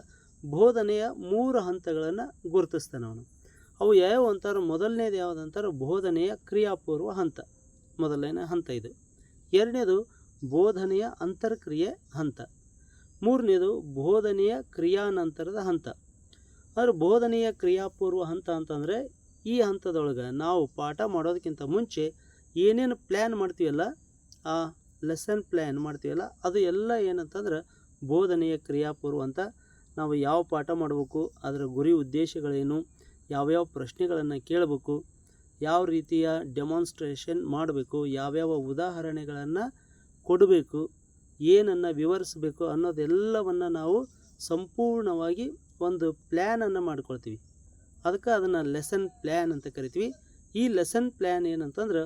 ಬೋಧನೆಯ ಮೂರು ಹಂತಗಳನ್ನು ಗುರುತಿಸ್ತಾನೆ ಅವನು. ಅವು ಯಾವ್ಯಾವ ಅಂತಾರೆ ಮೊದಲನೇದು ಯಾವುದು ಅಂತಾರೆ ಬೋಧನೆಯ ಕ್ರಿಯಾಪೂರ್ವ ಹಂತ. ಮೊದಲನೇ ಹಂತ ಇದು. ಎರಡನೇದು ಬೋಧನೆಯ ಅಂತರ್ಕ್ರಿಯೆ ಹಂತ. ಮೂರನೇದು ಬೋಧನೆಯ ಕ್ರಿಯಾನಂತರದ ಹಂತ. ಆದರೆ ಬೋಧನೆಯ ಕ್ರಿಯಾಪೂರ್ವ ಹಂತ ಅಂತಂದರೆ ಈ ಹಂತದೊಳಗೆ ನಾವು ಪಾಠ ಮಾಡೋದಕ್ಕಿಂತ ಮುಂಚೆ ಏನೇನು ಪ್ಲ್ಯಾನ್ ಮಾಡ್ತೀವಲ್ಲ, ಆ ಲೆಸನ್ ಪ್ಲ್ಯಾನ್ ಮಾಡ್ತೀವಲ್ಲ, ಅದು ಎಲ್ಲ ಏನಂತಂದ್ರೆ ಬೋಧನೆಯ ಕ್ರಿಯಾಪೂರ್ವ ಅಂತ ನಾವು ಯಾವ ಪಾಠ ಮಾಡಬೇಕು, ಅದರ ಗುರಿ ಉದ್ದೇಶಗಳೇನು, ಯಾವ್ಯಾವ ಪ್ರಶ್ನೆಗಳನ್ನು ಕೇಳಬೇಕು, ಯಾವ ರೀತಿಯ ಡೆಮಾನ್ಸ್ಟ್ರೇಷನ್ ಮಾಡಬೇಕು, ಯಾವ್ಯಾವ ಉದಾಹರಣೆಗಳನ್ನು ಕೊಡಬೇಕು, ಏನನ್ನು ವಿವರಿಸಬೇಕು ಅನ್ನೋದೆಲ್ಲವನ್ನು ನಾವು ಸಂಪೂರ್ಣವಾಗಿ ಒಂದು ಪ್ಲ್ಯಾನನ್ನು ಮಾಡ್ಕೊಳ್ತೀವಿ. ಅದಕ್ಕೆ ಅದನ್ನು ಲೆಸನ್ ಪ್ಲ್ಯಾನ್ ಅಂತ ಕರಿತೀವಿ. ಈ ಲೆಸನ್ ಪ್ಲ್ಯಾನ್ ಏನಂತಂದ್ರೆ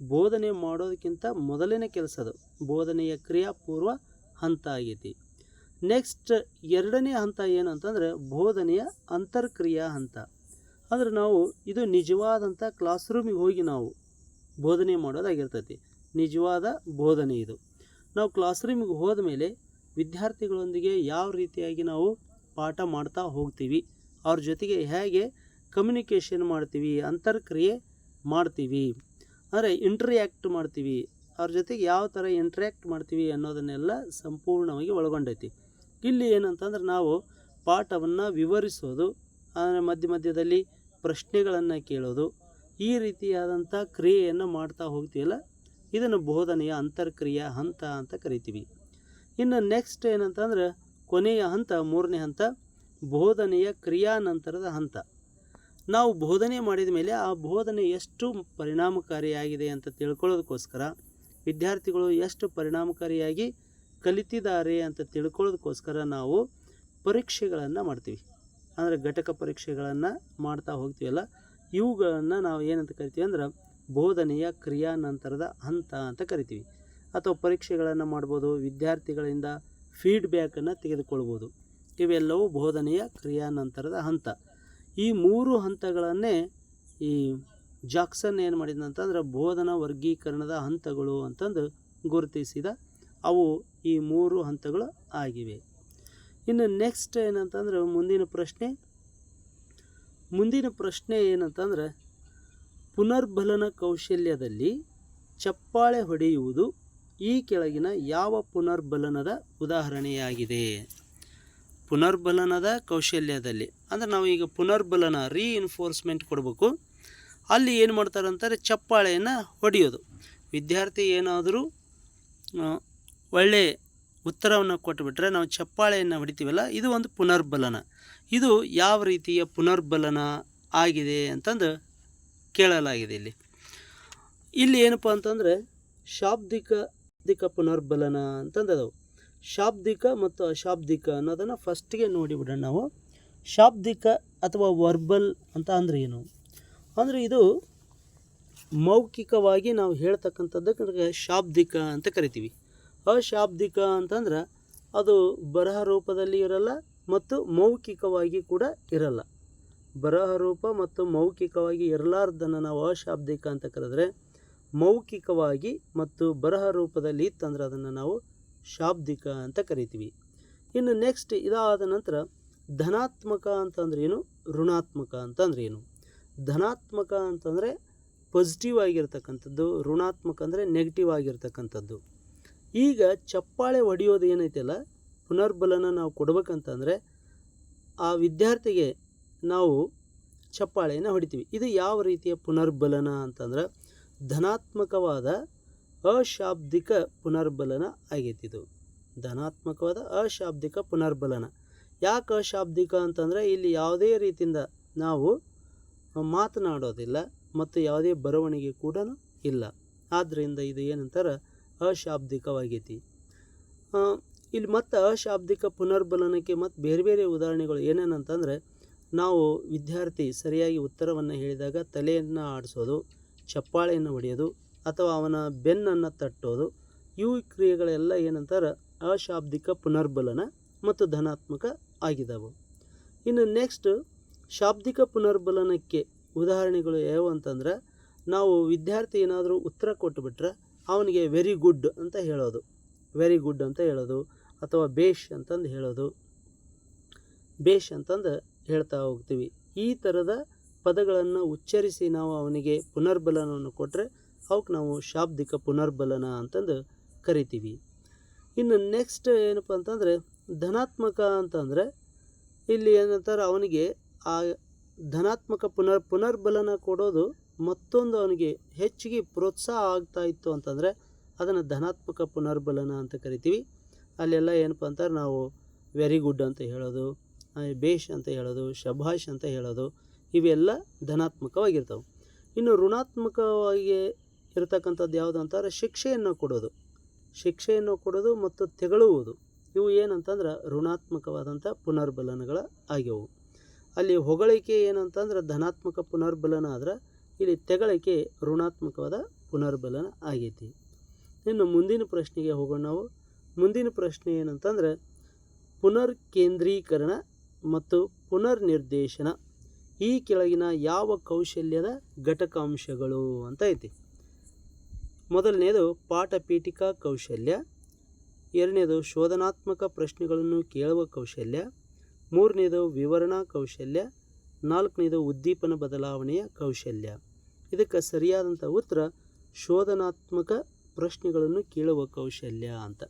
ಬೋಧನೆ ಮಾಡೋದಕ್ಕಿಂತ ಮೊದಲನೇ ಕೆಲಸ ಅದು. ಬೋಧನೆಯ ಕ್ರಿಯಾಪೂರ್ವ ಹಂತ ಆಗೈತಿ ನೆಕ್ಸ್ಟ್ ಎರಡನೇ ಹಂತ ಏನಂತಂದ್ರೆ ಬೋಧನೆಯ ಅಂತರ್ಕ್ರಿಯಾ ಹಂತ. ಅಂದರೆ ನಾವು ಇದು ನಿಜವಾದಂಥ ಕ್ಲಾಸ್ ರೂಮಿಗೆ ಹೋಗಿ ನಾವು ಬೋಧನೆ ಮಾಡೋದಾಗಿರ್ತೈತಿ. ನಿಜವಾದ ಬೋಧನೆ ಇದು. ನಾವು ಕ್ಲಾಸ್ ರೂಮಿಗೆ ಹೋದ ಮೇಲೆ ವಿದ್ಯಾರ್ಥಿಗಳೊಂದಿಗೆ ಯಾವ ರೀತಿಯಾಗಿ ನಾವು ಪಾಠ ಮಾಡ್ತಾ ಹೋಗ್ತೀವಿ, ಅವ್ರ ಜೊತೆಗೆ ಹೇಗೆ ಕಮ್ಯುನಿಕೇಷನ್ ಮಾಡ್ತೀವಿ, ಅಂತರ್ಕ್ರಿಯೆ ಮಾಡ್ತೀವಿ. ಅಂದರೆ ಇಂಟ್ರಿಯಾಕ್ಟ್ ಮಾಡ್ತೀವಿ. ಅವ್ರ ಜೊತೆಗೆ ಯಾವ ಥರ ಇಂಟ್ರ್ಯಾಕ್ಟ್ ಮಾಡ್ತೀವಿ ಅನ್ನೋದನ್ನೆಲ್ಲ ಸಂಪೂರ್ಣವಾಗಿ ಒಳಗೊಂಡೈತಿ. ಇಲ್ಲಿ ಏನಂತಂದ್ರೆ ನಾವು ಪಾಠವನ್ನು ವಿವರಿಸೋದು ಅಂದರೆ ಮಧ್ಯ ಮಧ್ಯದಲ್ಲಿ ಪ್ರಶ್ನೆಗಳನ್ನು ಕೇಳೋದು, ಈ ರೀತಿಯಾದಂಥ ಕ್ರಿಯೆಯನ್ನು ಮಾಡ್ತಾ ಹೋಗ್ತೀವಲ್ಲ ಇದನ್ನು ಬೋಧನೆಯ ಅಂತರ್ಕ್ರಿಯಾ ಹಂತ ಅಂತ ಕರಿತೀವಿ. ಇನ್ನು ನೆಕ್ಸ್ಟ್ ಏನಂತಂದ್ರೆ ಕೊನೆಯ ಹಂತ, ಮೂರನೇ ಹಂತ, ಬೋಧನೆಯ ಕ್ರಿಯಾನಂತರದ ಹಂತ. ನಾವು ಬೋಧನೆ ಮಾಡಿದ ಮೇಲೆ ಆ ಬೋಧನೆ ಎಷ್ಟು ಪರಿಣಾಮಕಾರಿಯಾಗಿದೆ ಅಂತ ತಿಳ್ಕೊಳ್ಳೋದಕ್ಕೋಸ್ಕರ ವಿದ್ಯಾರ್ಥಿಗಳು ಎಷ್ಟು ಪರಿಣಾಮಕಾರಿಯಾಗಿ ಕಲಿತಿದ್ದಾರೆ ಅಂತ ತಿಳ್ಕೊಳ್ಳೋದಕ್ಕೋಸ್ಕರ ನಾವು ಪರೀಕ್ಷೆಗಳನ್ನು ಮಾಡ್ತೀವಿ. ಅಂದರೆ ಘಟಕ ಪರೀಕ್ಷೆಗಳನ್ನು ಮಾಡ್ತಾ ಹೋಗ್ತೀವಲ್ಲ, ಇವುಗಳನ್ನು ನಾವು ಏನಂತ ಕರಿತೀವಿ ಅಂದ್ರೆ ಬೋಧನೆಯ ಕ್ರಿಯಾನಂತರದ ಹಂತ ಅಂತ ಕರಿತೀವಿ. ಅಥವಾ ಪರೀಕ್ಷೆಗಳನ್ನು ಮಾಡ್ಬೋದು, ವಿದ್ಯಾರ್ಥಿಗಳಿಂದ ಫೀಡ್ಬ್ಯಾಕನ್ನು ತೆಗೆದುಕೊಳ್ಬೋದು. ಇವೆಲ್ಲವೂ ಬೋಧನೆಯ ಕ್ರಿಯಾನಂತರದ ಹಂತ. ಈ ಮೂರು ಹಂತಗಳನ್ನೇ ಈ ಜಾಕ್ಸನ್ ಏನು ಮಾಡಿದಂತಂದ್ರೆ ಬೋಧನಾ ವರ್ಗೀಕರಣದ ಹಂತಗಳು ಅಂತಂದು ಗುರುತಿಸಿದ. ಅವು ಈ ಮೂರು ಹಂತಗಳು ಆಗಿವೆ. ಇನ್ನು ನೆಕ್ಸ್ಟ್ ಏನಂತಂದ್ರೆ ಮುಂದಿನ ಪ್ರಶ್ನೆ. ಮುಂದಿನ ಪ್ರಶ್ನೆ ಏನಂತಂದ್ರೆ ಪುನರ್ಬಲನ ಕೌಶಲ್ಯದಲ್ಲಿ ಚಪ್ಪಾಳೆ ಹೊಡೆಯುವುದು ಈ ಕೆಳಗಿನ ಯಾವ ಪುನರ್ಬಲನದ ಉದಾಹರಣೆಯಾಗಿದೆ? ಪುನರ್ಬಲನದ ಕೌಶಲ್ಯದಲ್ಲಿ. ಅಂದರೆ ನಾವು ಈಗ ಪುನರ್ಬಲನ ರೀಇನ್ಫೋರ್ಸ್ಮೆಂಟ್ ಕೊಡಬೇಕು. ಅಲ್ಲಿ ಏನು ಮಾಡ್ತಾರೆ ಅಂತಾರೆ, ಚಪ್ಪಾಳೆಯನ್ನು ಹೊಡೆಯೋದು. ವಿದ್ಯಾರ್ಥಿ ಏನಾದರೂ ಒಳ್ಳೆ ಉತ್ತರವನ್ನು ಕೊಟ್ಟುಬಿಟ್ರೆ ನಾವು ಚಪ್ಪಾಳೆಯನ್ನು ಹೊಡಿತೀವಲ್ಲ, ಇದು ಒಂದು ಪುನರ್ಬಲನ. ಇದು ಯಾವ ರೀತಿಯ ಪುನರ್ಬಲನ ಆಗಿದೆ ಅಂತಂದು ಕೇಳಲಾಗಿದೆ ಇಲ್ಲಿ. ಇಲ್ಲಿ ಏನಪ್ಪ ಅಂತಂದರೆ, ಶಾಬ್ದಿಕ ಶಾಬ್ದಿಕ ಪುನರ್ಬಲನ ಅಂತಂದದವು. ಶಾಬ್ದಿಕ ಮತ್ತು ಅಶಾಬ್ದಿಕ ಅನ್ನೋದನ್ನು ಫಸ್ಟಿಗೆ ನೋಡಿಬಿಡೋಣ ನಾವು. ಶಾಬ್ದಿಕ ಅಥವಾ ವರ್ಬಲ್ ಅಂತ ಅಂದರೆ ಏನು? ಅಂದರೆ ಇದು ಮೌಖಿಕವಾಗಿ ನಾವು ಹೇಳ್ತಕ್ಕಂಥದ್ದಕ್ಕೆ ಶಾಬ್ದಿಕ ಅಂತ ಕರಿತೀವಿ. ಅಶಾಬ್ದಿಕ ಅಂತಂದ್ರೆ ಅದು ಬರಹ ರೂಪದಲ್ಲಿ ಇರಲ್ಲ ಮತ್ತು ಮೌಖಿಕವಾಗಿ ಕೂಡ ಇರಲ್ಲ. ಬರಹ ರೂಪ ಮತ್ತು ಮೌಖಿಕವಾಗಿ ಇರಲಾರ್ದನ್ನು ನಾವು ಅಶಾಬ್ದಿಕ ಅಂತ ಕರೆದ್ರೆ ಮೌಖಿಕವಾಗಿ ಮತ್ತು ಬರಹ ರೂಪದಲ್ಲಿ ಇತ್ತಂದ್ರೆ ಅದನ್ನು ನಾವು ಶಾಬ್ದಿಕ ಅಂತ ಕರಿತೀವಿ. ಇನ್ನು ನೆಕ್ಸ್ಟ್ ಇದಾದ ನಂತರ ಧನಾತ್ಮಕ ಅಂತಂದ್ರೆ ಏನು? ಋಣಾತ್ಮಕ ಅಂತಂದ್ರೆ ಏನು? ಧನಾತ್ಮಕ ಅಂತಂದರೆ ಪಾಸಿಟಿವ್ ಆಗಿರ್ತಕ್ಕಂಥದ್ದು, ಋಣಾತ್ಮಕ ಅಂದರೆ ನೆಗೆಟಿವ್ ಆಗಿರ್ತಕ್ಕಂಥದ್ದು. ಈಗ ಚಪ್ಪಾಳೆ ಹೊಡೆಯೋದು ಏನೈತಲ್ಲ ಪುನರ್ಬಲನ ನಾವು ಕೊಡ್ಬೇಕಂತಂದರೆ ಆ ವಿದ್ಯಾರ್ಥಿಗೆ ನಾವು ಚಪ್ಪಾಳೆಯನ್ನು ಹೊಡಿತೀವಿ. ಇದು ಯಾವ ರೀತಿಯ ಪುನರ್ಬಲನ ಅಂತಂದ್ರೆ ಧನಾತ್ಮಕವಾದ ಅಶಾಬ್ದಿಕ ಪುನರ್ಬಲನ ಆಗೈತಿ ಧನಾತ್ಮಕವಾದ ಅಶಾಬ್ದಿಕ ಪುನರ್ಬಲನ. ಯಾಕೆ ಅಶಾಬ್ದಿಕ ಅಂತಂದರೆ ಇಲ್ಲಿ ಯಾವುದೇ ರೀತಿಯಿಂದ ನಾವು ಮಾತನಾಡೋದಿಲ್ಲ ಮತ್ತು ಯಾವುದೇ ಬರವಣಿಗೆ ಕೂಡ ಇಲ್ಲ. ಆದ್ದರಿಂದ ಇದು ಏನಂತಾರೆ? ಅಶಾಬ್ದಿಕವಾಗೈತಿ. ಇಲ್ಲಿ ಮತ್ತು ಅಶಾಬ್ದಿಕ ಪುನರ್ಬಲನಕ್ಕೆ ಮತ್ತು ಬೇರೆ ಬೇರೆ ಉದಾಹರಣೆಗಳು ಏನೇನಂತಂದರೆ, ನಾವು ವಿದ್ಯಾರ್ಥಿ ಸರಿಯಾಗಿ ಉತ್ತರವನ್ನು ಹೇಳಿದಾಗ ತಲೆಯನ್ನು ಆಡಿಸೋದು, ಚಪ್ಪಾಳೆಯನ್ನು ಹೊಡೆಯೋದು ಅಥವಾ ಅವನ ಬೆನ್ನನ್ನು ತಟ್ಟೋದು. ಇವು ಕ್ರಿಯೆಗಳೆಲ್ಲ ಏನಂತಾರೆ, ಅಶಾಬ್ದಿಕ ಪುನರ್ಬಲನ ಮತ್ತು ಧನಾತ್ಮಕ ಆಗಿದ್ದಾವೆ ಇನ್ನು ನೆಕ್ಸ್ಟ್ ಶಾಬ್ದಿಕ ಪುನರ್ಬಲನಕ್ಕೆ ಉದಾಹರಣೆಗಳು ಯಾವ ಅಂತಂದ್ರೆ, ನಾವು ವಿದ್ಯಾರ್ಥಿ ಏನಾದರೂ ಉತ್ತರ ಕೊಟ್ಟುಬಿಟ್ರೆ ಅವನಿಗೆ ವೆರಿ ಗುಡ್ ಅಂತ ಹೇಳೋದು. ವೆರಿ ಗುಡ್ ಅಂತ ಹೇಳೋದು, ಅಥವಾ ಬೇಷ್ ಅಂತಂದು ಹೇಳೋದು. ಬೇಷ್ ಅಂತಂದು ಹೇಳ್ತಾ ಹೋಗ್ತೀವಿ. ಈ ಥರದ ಪದಗಳನ್ನು ಉಚ್ಚರಿಸಿ ನಾವು ಅವನಿಗೆ ಪುನರ್ಬಲನವನ್ನು ಕೊಟ್ಟರೆ ಅವಕ್ಕೆ ನಾವು ಶಾಬ್ದಿಕ ಪುನರ್ಬಲನ ಅಂತಂದು ಕರಿತೀವಿ. ಇನ್ನು ನೆಕ್ಸ್ಟ್ ಏನಪ್ಪ ಅಂತಂದರೆ ಧನಾತ್ಮಕ ಅಂತಂದರೆ ಇಲ್ಲಿ ಏನಂತಾರೆ ಅವನಿಗೆ ಆ ಧನಾತ್ಮಕ ಪುನರ್ ಪುನರ್ಬಲನ ಕೊಡೋದು ಮತ್ತೊಂದು ಅವನಿಗೆ ಹೆಚ್ಚಿಗೆ ಪ್ರೋತ್ಸಾಹ ಆಗ್ತಾ ಇತ್ತು ಅಂತಂದರೆ ಅದನ್ನು ಧನಾತ್ಮಕ ಪುನರ್ಬಲನ ಅಂತ ಕರಿತೀವಿ. ಅಲ್ಲೆಲ್ಲ ಏನಪ್ಪ ಅಂತಾರೆ ನಾವು ವೆರಿ ಗುಡ್ ಅಂತ ಹೇಳೋದು ಬೇಷ್ ಅಂತ ಹೇಳೋದು, ಶಭಾಷ್ ಅಂತ ಹೇಳೋದು, ಇವೆಲ್ಲ ಧನಾತ್ಮಕವಾಗಿರ್ತವೆ. ಇನ್ನು ಋಣಾತ್ಮಕವಾಗಿ ಇರತಕ್ಕಂಥದ್ದು ಯಾವುದು ಅಂತಂದರೆ ಶಿಕ್ಷೆಯನ್ನು ಕೊಡೋದು. ಶಿಕ್ಷೆಯನ್ನು ಕೊಡೋದು ಮತ್ತು ತೆಗಳುವುದು. ಇವು ಏನಂತಂದ್ರೆ ಋಣಾತ್ಮಕವಾದಂಥ ಪುನರ್ಬಲನಗಳ ಆಗ್ಯವು. ಅಲ್ಲಿ ಹೊಗಳಿಕೆ ಏನಂತಂದ್ರೆ ಧನಾತ್ಮಕ ಪುನರ್ಬಲನ ಆದ್ರೆ ಇಲ್ಲಿ ತೆಗಳಿಕೆ ಋಣಾತ್ಮಕವಾದ ಪುನರ್ಬಲನ ಆಗೈತಿ. ಇನ್ನು ಮುಂದಿನ ಪ್ರಶ್ನೆಗೆ ಹೋಗೋಣ ನಾವು. ಮುಂದಿನ ಪ್ರಶ್ನೆ ಏನಂತಂದ್ರೆ ಪುನರ್ ಕೇಂದ್ರೀಕರಣ ಮತ್ತು ಪುನರ್ನಿರ್ದೇಶನ ಈ ಕೆಳಗಿನ ಯಾವ ಕೌಶಲ್ಯದ ಘಟಕಾಂಶಗಳು ಅಂತ ಐತಿ. ಮೊದಲನೇದು ಪಾಠ ಪೀಠಿಕಾ ಕೌಶಲ್ಯ. ಎರಡನೇದು ಶೋಧನಾತ್ಮಕ ಪ್ರಶ್ನೆಗಳನ್ನು ಕೇಳುವ ಕೌಶಲ್ಯ. ಮೂರನೇದು ವಿವರಣಾ ಕೌಶಲ್ಯ. ನಾಲ್ಕನೇದು ಉದ್ದೀಪನ ಬದಲಾವಣೆಯ ಕೌಶಲ್ಯ. ಇದಕ್ಕೆ ಸರಿಯಾದಂಥ ಉತ್ತರ ಶೋಧನಾತ್ಮಕ ಪ್ರಶ್ನೆಗಳನ್ನು ಕೇಳುವ ಕೌಶಲ್ಯ ಅಂತ.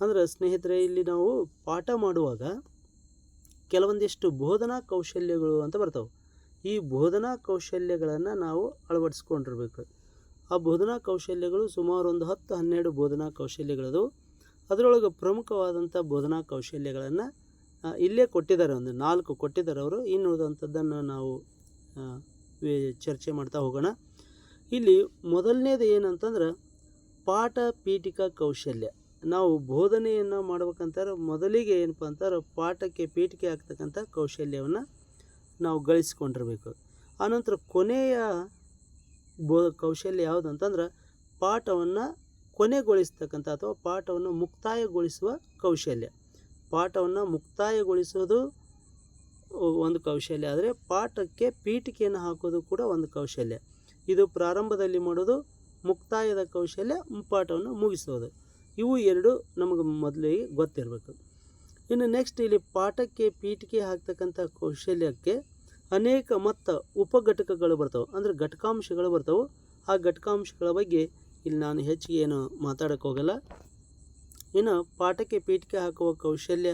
ಅಂದ್ರೆ ಸ್ನೇಹಿತರೆ, ಇಲ್ಲಿ ನಾವು ಪಾಠ ಮಾಡುವಾಗ ಕೆಲವೊಂದಿಷ್ಟು ಬೋಧನಾ ಕೌಶಲ್ಯಗಳು ಅಂತ ಬರ್ತವೆ. ಈ ಬೋಧನಾ ಕೌಶಲ್ಯಗಳನ್ನು ನಾವು ಅಳವಡಿಸ್ಕೊಂಡಿರ್ಬೇಕು. ಆ ಬೋಧನಾ ಕೌಶಲ್ಯಗಳು ಸುಮಾರು ಒಂದು ಹತ್ತು ಹನ್ನೆರಡು ಬೋಧನಾ ಕೌಶಲ್ಯಗಳದು. ಅದರೊಳಗೆ ಪ್ರಮುಖವಾದಂಥ ಬೋಧನಾ ಕೌಶಲ್ಯಗಳನ್ನು ಇಲ್ಲೇ ಕೊಟ್ಟಿದ್ದಾರೆ ಒಂದು ನಾಲ್ಕು ಕೊಟ್ಟಿದ್ದಾರೆ ಅವರು. ಇನ್ನು ಉಳಿದಂಥದ್ದನ್ನು ನಾವು ಚರ್ಚೆ ಮಾಡ್ತಾ ಹೋಗೋಣ. ಇಲ್ಲಿ ಮೊದಲನೇದು ಏನಂತಂದ್ರೆ, ಪಾಠ ಪೀಠಿಕಾ ಕೌಶಲ್ಯ. ನಾವು ಬೋಧನೆಯನ್ನು ಮಾಡ್ಬೇಕಂತಾರೆ ಮೊದಲಿಗೆ ಏನಪ್ಪ ಅಂತಾರೆ, ಪಾಠಕ್ಕೆ ಪೀಠಿಕೆ ಆಗ್ತಕ್ಕಂಥ ಕೌಶಲ್ಯವನ್ನು ನಾವು ಗಳಿಸ್ಕೊಂಡಿರಬೇಕು. ಆನಂತರ ಕೊನೆಯ ಬೋ ಕೌಶಲ್ಯ ಯಾವುದು ಅಂತಂದ್ರೆ ಪಾಠವನ್ನು ಕೊನೆಗೊಳಿಸ್ತಕ್ಕಂಥ ಅಥವಾ ಪಾಠವನ್ನು ಮುಕ್ತಾಯಗೊಳಿಸುವ ಕೌಶಲ್ಯ. ಪಾಠವನ್ನು ಮುಕ್ತಾಯಗೊಳಿಸೋದು ಒಂದು ಕೌಶಲ್ಯ. ಆದರೆ ಪಾಠಕ್ಕೆ ಪೀಠಿಕೆಯನ್ನು ಹಾಕೋದು ಕೂಡ ಒಂದು ಕೌಶಲ್ಯ. ಇದು ಪ್ರಾರಂಭದಲ್ಲಿ ಮಾಡೋದು, ಮುಕ್ತಾಯದ ಕೌಶಲ್ಯ, ಪಾಠವನ್ನು ಮುಗಿಸೋದು. ಇವು ಎರಡು ನಮಗೆ ಮೊದಲಿಗೆ ಗೊತ್ತಿರಬೇಕು. ಇನ್ನು ನೆಕ್ಸ್ಟ್ ಇಲ್ಲಿ ಪಾಠಕ್ಕೆ ಪೀಠಿಕೆ ಹಾಕ್ತಕ್ಕಂಥ ಕೌಶಲ್ಯಕ್ಕೆ ಅನೇಕ ಮತ್ತು ಉಪಘಟಕಗಳು ಬರ್ತಾವೆ. ಅಂದರೆ ಘಟಕಾಂಶಗಳು ಬರ್ತವೆ. ಆ ಘಟಕಾಂಶಗಳ ಬಗ್ಗೆ ಇಲ್ಲಿ ನಾನು ಹೆಚ್ಚಿಗೆ ಏನು ಮಾತಾಡೋಕ್ಕೆ ಹೋಗಲ್ಲ. ಇನ್ನು ಪಾಠಕ್ಕೆ ಪೀಠಿಕೆ ಹಾಕುವ ಕೌಶಲ್ಯ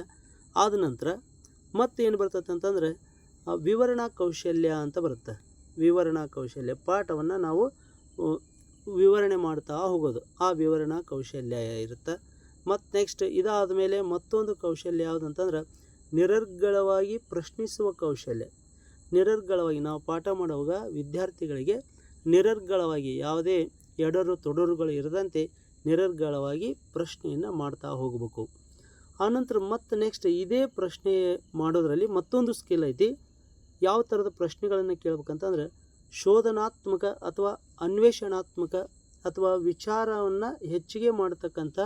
ಆದ ನಂತರ ಮತ್ತೇನು ಬರ್ತದೆ ಅಂತಂದರೆ ವಿವರಣಾ ಕೌಶಲ್ಯ ಅಂತ ಬರುತ್ತೆ. ವಿವರಣಾ ಕೌಶಲ್ಯ. ಪಾಠವನ್ನು ನಾವು ವಿವರಣೆ ಮಾಡ್ತಾ ಹೋಗೋದು. ಆ ವಿವರಣಾ ಕೌಶಲ್ಯ ಇರುತ್ತೆ. ಮತ್ತು ನೆಕ್ಸ್ಟ್ ಇದಾದ ಮೇಲೆ ಮತ್ತೊಂದು ಕೌಶಲ್ಯ ಯಾವುದಂತಂದ್ರೆ ನಿರರ್ಗಳವಾಗಿ ಪ್ರಶ್ನಿಸುವ ಕೌಶಲ್ಯ. ನಿರರ್ಗಳವಾಗಿ ನಾವು ಪಾಠ ಮಾಡುವಾಗ ವಿದ್ಯಾರ್ಥಿಗಳಿಗೆ ನಿರರ್ಗಳವಾಗಿ ಯಾವುದೇ ಎಡರು ತೊಡರುಗಳು ಇರದಂತೆ ನಿರರ್ಗಳವಾಗಿ ಪ್ರಶ್ನೆಯನ್ನು ಮಾಡ್ತಾ ಹೋಗಬೇಕು. ಆನಂತರ ಮತ್ತೆ ನೆಕ್ಸ್ಟ್ ಇದೇ ಪ್ರಶ್ನೆ ಮಾಡೋದರಲ್ಲಿ ಮತ್ತೊಂದು ಸ್ಕಿಲ್ ಐತಿ. ಯಾವ ಥರದ ಪ್ರಶ್ನೆಗಳನ್ನು ಕೇಳ್ಬೇಕಂತಂದ್ರೆ ಶೋಧನಾತ್ಮಕ ಅಥವಾ ಅನ್ವೇಷಣಾತ್ಮಕ ಅಥವಾ ವಿಚಾರವನ್ನು ಹೆಚ್ಚಿಗೆ ಮಾಡತಕ್ಕಂಥ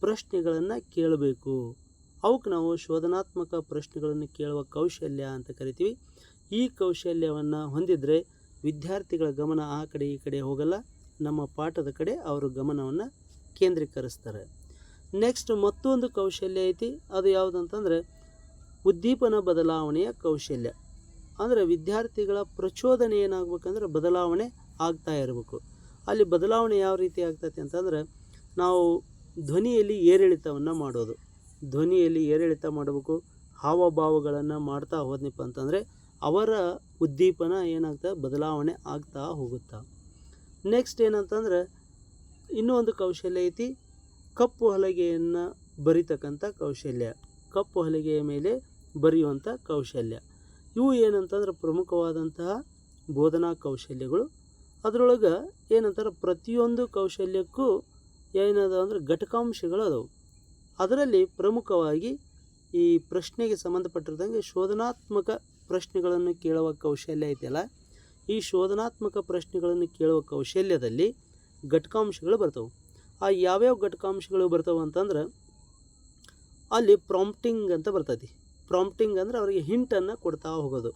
ಪ್ರಶ್ನೆಗಳನ್ನು ಕೇಳಬೇಕು. ಅವಕ್ಕೆ ನಾವು ಶೋಧನಾತ್ಮಕ ಪ್ರಶ್ನೆಗಳನ್ನು ಕೇಳುವ ಕೌಶಲ್ಯ ಅಂತ ಕರಿತೀವಿ. ಈ ಕೌಶಲ್ಯವನ್ನು ಹೊಂದಿದರೆ ವಿದ್ಯಾರ್ಥಿಗಳ ಗಮನ ಆ ಕಡೆ ಈ ಕಡೆ ಹೋಗಲ್ಲ. ನಮ್ಮ ಪಾಠದ ಕಡೆ ಅವರು ಗಮನವನ್ನು ಕೇಂದ್ರೀಕರಿಸ್ತಾರೆ. ನೆಕ್ಸ್ಟ್ ಮತ್ತೊಂದು ಕೌಶಲ್ಯ ಐತಿ. ಅದು ಯಾವುದಂತಂದರೆ ಉದ್ದೀಪನ ಬದಲಾವಣೆಯ ಕೌಶಲ್ಯ. ಅಂದರೆ ವಿದ್ಯಾರ್ಥಿಗಳ ಪ್ರಚೋದನೆ ಏನಾಗಬೇಕಂದ್ರೆ ಬದಲಾವಣೆ ಆಗ್ತಾ ಇರಬೇಕು. ಅಲ್ಲಿ ಬದಲಾವಣೆ ಯಾವ ರೀತಿ ಆಗ್ತೈತೆ ಅಂತಂದರೆ ನಾವು ಧ್ವನಿಯಲ್ಲಿ ಏರಿಳಿತವನ್ನು ಮಾಡೋದು. ಧ್ವನಿಯಲ್ಲಿ ಏರಿಳಿತ ಮಾಡಬೇಕು. ಹಾವಭಾವಗಳನ್ನು ಮಾಡ್ತಾ ಹೋದ್ನಪ್ಪ ಅಂತಂದರೆ ಅವರ ಉದ್ದೀಪನ ಏನಾಗ್ತಾ, ಬದಲಾವಣೆ ಆಗ್ತಾ ಹೋಗುತ್ತಾ. ನೆಕ್ಸ್ಟ್ ಏನಂತಂದ್ರೆ, ಇನ್ನೂ ಒಂದು ಕೌಶಲ್ಯ ಐತಿ, ಕಪ್ಪು ಹಲಗೆಯನ್ನು ಬರಿತಕ್ಕಂಥ ಕೌಶಲ್ಯ. ಕಪ್ಪು ಹಲಗೆಯ ಮೇಲೆ ಬರೆಯುವಂಥ ಕೌಶಲ್ಯ. ಇವು ಏನಂತಂದ್ರೆ, ಪ್ರಮುಖವಾದಂತಹ ಬೋಧನಾ ಕೌಶಲ್ಯಗಳು. ಅದರೊಳಗೆ ಏನಂತಾರೆ ಪ್ರತಿಯೊಂದು ಕೌಶಲ್ಯಕ್ಕೂ ಏನದ ಅಂದ್ರೆ, ಘಟಕಾಂಶಗಳು ಅದಾವು. ಅದರಲ್ಲಿ ಪ್ರಮುಖವಾಗಿ ಈ ಪ್ರಶ್ನೆಗೆ ಸಂಬಂಧಪಟ್ಟಿರ್ದಂಗೆ ಶೋಧನಾತ್ಮಕ ಪ್ರಶ್ನೆಗಳನ್ನು ಕೇಳುವ ಕೌಶಲ್ಯ ಐತಲ್ಲ, ಈ ಶೋಧನಾತ್ಮಕ ಪ್ರಶ್ನೆಗಳನ್ನು ಕೇಳುವ ಕೌಶಲ್ಯದಲ್ಲಿ ಘಟಕಾಂಶಗಳು ಬರ್ತವೆ. ಆ ಯಾವ್ಯಾವ ಘಟಕಾಂಶಗಳು ಬರ್ತವೆ ಅಂತಂದ್ರೆ, ಅಲ್ಲಿ ಪ್ರಾಂಪ್ಟಿಂಗ್ ಅಂತ ಬರ್ತೈತಿ. ಪ್ರಾಂಪ್ಟಿಂಗ್ ಅಂದರೆ ಅವರಿಗೆ ಹಿಂಟನ್ನು ಕೊಡ್ತಾ ಹೋಗೋದು.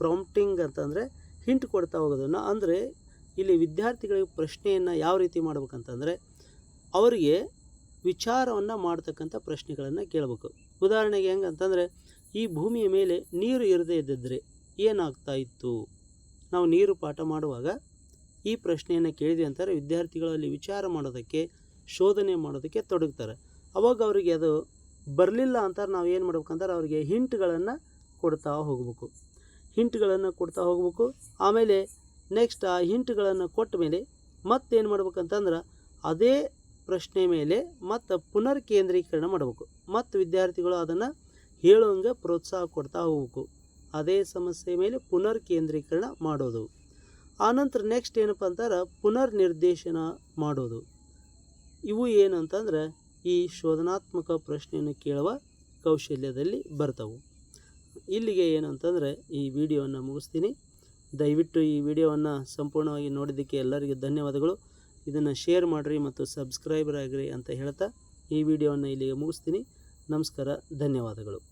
ಪ್ರಾಂಪ್ಟಿಂಗ್ ಅಂತಂದರೆ ಹಿಂಟ್ ಕೊಡ್ತಾ ಹೋಗೋದನ್ನು, ಅಂದರೆ ಇಲ್ಲಿ ವಿದ್ಯಾರ್ಥಿಗಳಿಗೆ ಪ್ರಶ್ನೆಯನ್ನು ಯಾವ ರೀತಿ ಮಾಡ್ಬೇಕಂತಂದರೆ, ಅವರಿಗೆ ವಿಚಾರವನ್ನು ಮಾಡ್ತಕ್ಕಂಥ ಪ್ರಶ್ನೆಗಳನ್ನು ಕೇಳಬೇಕು. ಉದಾಹರಣೆಗೆ ಹೆಂಗೆ ಅಂತಂದರೆ ಈ ಭೂಮಿಯ ಮೇಲೆ ನೀರು ಇರದೇ ಇದ್ದಿದ್ದರೆ ಏನಾಗ್ತಾ ಇತ್ತು? ನಾವು ನೀರು ಪಾಠ ಮಾಡುವಾಗ ಈ ಪ್ರಶ್ನೆಯನ್ನು ಕೇಳಿದೆ ಅಂತಾರೆ. ವಿದ್ಯಾರ್ಥಿಗಳಲ್ಲಿ ವಿಚಾರ ಮಾಡೋದಕ್ಕೆ, ಶೋಧನೆ ಮಾಡೋದಕ್ಕೆ ತೊಡಗ್ತಾರೆ. ಅವಾಗ ಅವರಿಗೆ ಅದು ಬರಲಿಲ್ಲ ಅಂತಾರೆ. ನಾವು ಏನು ಮಾಡ್ಬೇಕಂತಾರೆ ಅವರಿಗೆ ಹಿಂಟ್ಗಳನ್ನು ಕೊಡ್ತಾ ಹೋಗಬೇಕು. ಹಿಂಟ್ಗಳನ್ನು ಕೊಡ್ತಾ ಹೋಗಬೇಕು. ಆಮೇಲೆ ನೆಕ್ಸ್ಟ್ ಆ ಹಿಂಟ್ಗಳನ್ನು ಕೊಟ್ಟ ಮೇಲೆ ಮತ್ತೇನು ಮಾಡ್ಬೇಕಂತಂದ್ರೆ ಅದೇ ಪ್ರಶ್ನೆ ಮೇಲೆ ಮತ್ತು ಪುನರ್ ಕೇಂದ್ರೀಕರಣ ಮಾಡಬೇಕು. ಮತ್ತು ವಿದ್ಯಾರ್ಥಿಗಳು ಅದನ್ನು ಹೇಳುವಂಗೆ ಪ್ರೋತ್ಸಾಹ ಕೊಡ್ತಾ ಹೋಗ್ಬೇಕು ಅದೇ ಸಮಸ್ಯೆ ಮೇಲೆ ಪುನರ್ ಕೇಂದ್ರೀಕರಣ ಮಾಡೋದು. ಆನಂತರ ನೆಕ್ಸ್ಟ್ ಏನಪ್ಪ ಅಂತಾರೆ ಪುನರ್ ನಿರ್ದೇಶನ ಮಾಡೋದು. ಇವು ಏನು ಅಂತಂದ್ರೆ ಈ ಶೋಧನಾತ್ಮಕ ಪ್ರಶ್ನೆಯನ್ನು ಕೇಳುವ ಕೌಶಲ್ಯದಲ್ಲಿ ಬರ್ತವು. ಇಲ್ಲಿಗೆ ಏನಂತಂದರೆ, ಈ ವಿಡಿಯೋವನ್ನು ಮುಗಿಸ್ತೀನಿ. ದಯವಿಟ್ಟು ಈ ವಿಡಿಯೋವನ್ನು ಸಂಪೂರ್ಣವಾಗಿ ನೋಡಿದ್ದಕ್ಕೆ ಎಲ್ಲರಿಗೂ ಧನ್ಯವಾದಗಳು. ಇದನ್ನು ಶೇರ್ ಮಾಡಿರಿ ಮತ್ತು ಸಬ್ಸ್ಕ್ರೈಬರ್ ಆಗಿರಿ ಅಂತ ಹೇಳ್ತಾ ಈ ವಿಡಿಯೋವನ್ನು ಇಲ್ಲಿಗೆ ಮುಗಿಸ್ತೀನಿ. ನಮಸ್ಕಾರ, ಧನ್ಯವಾದಗಳು.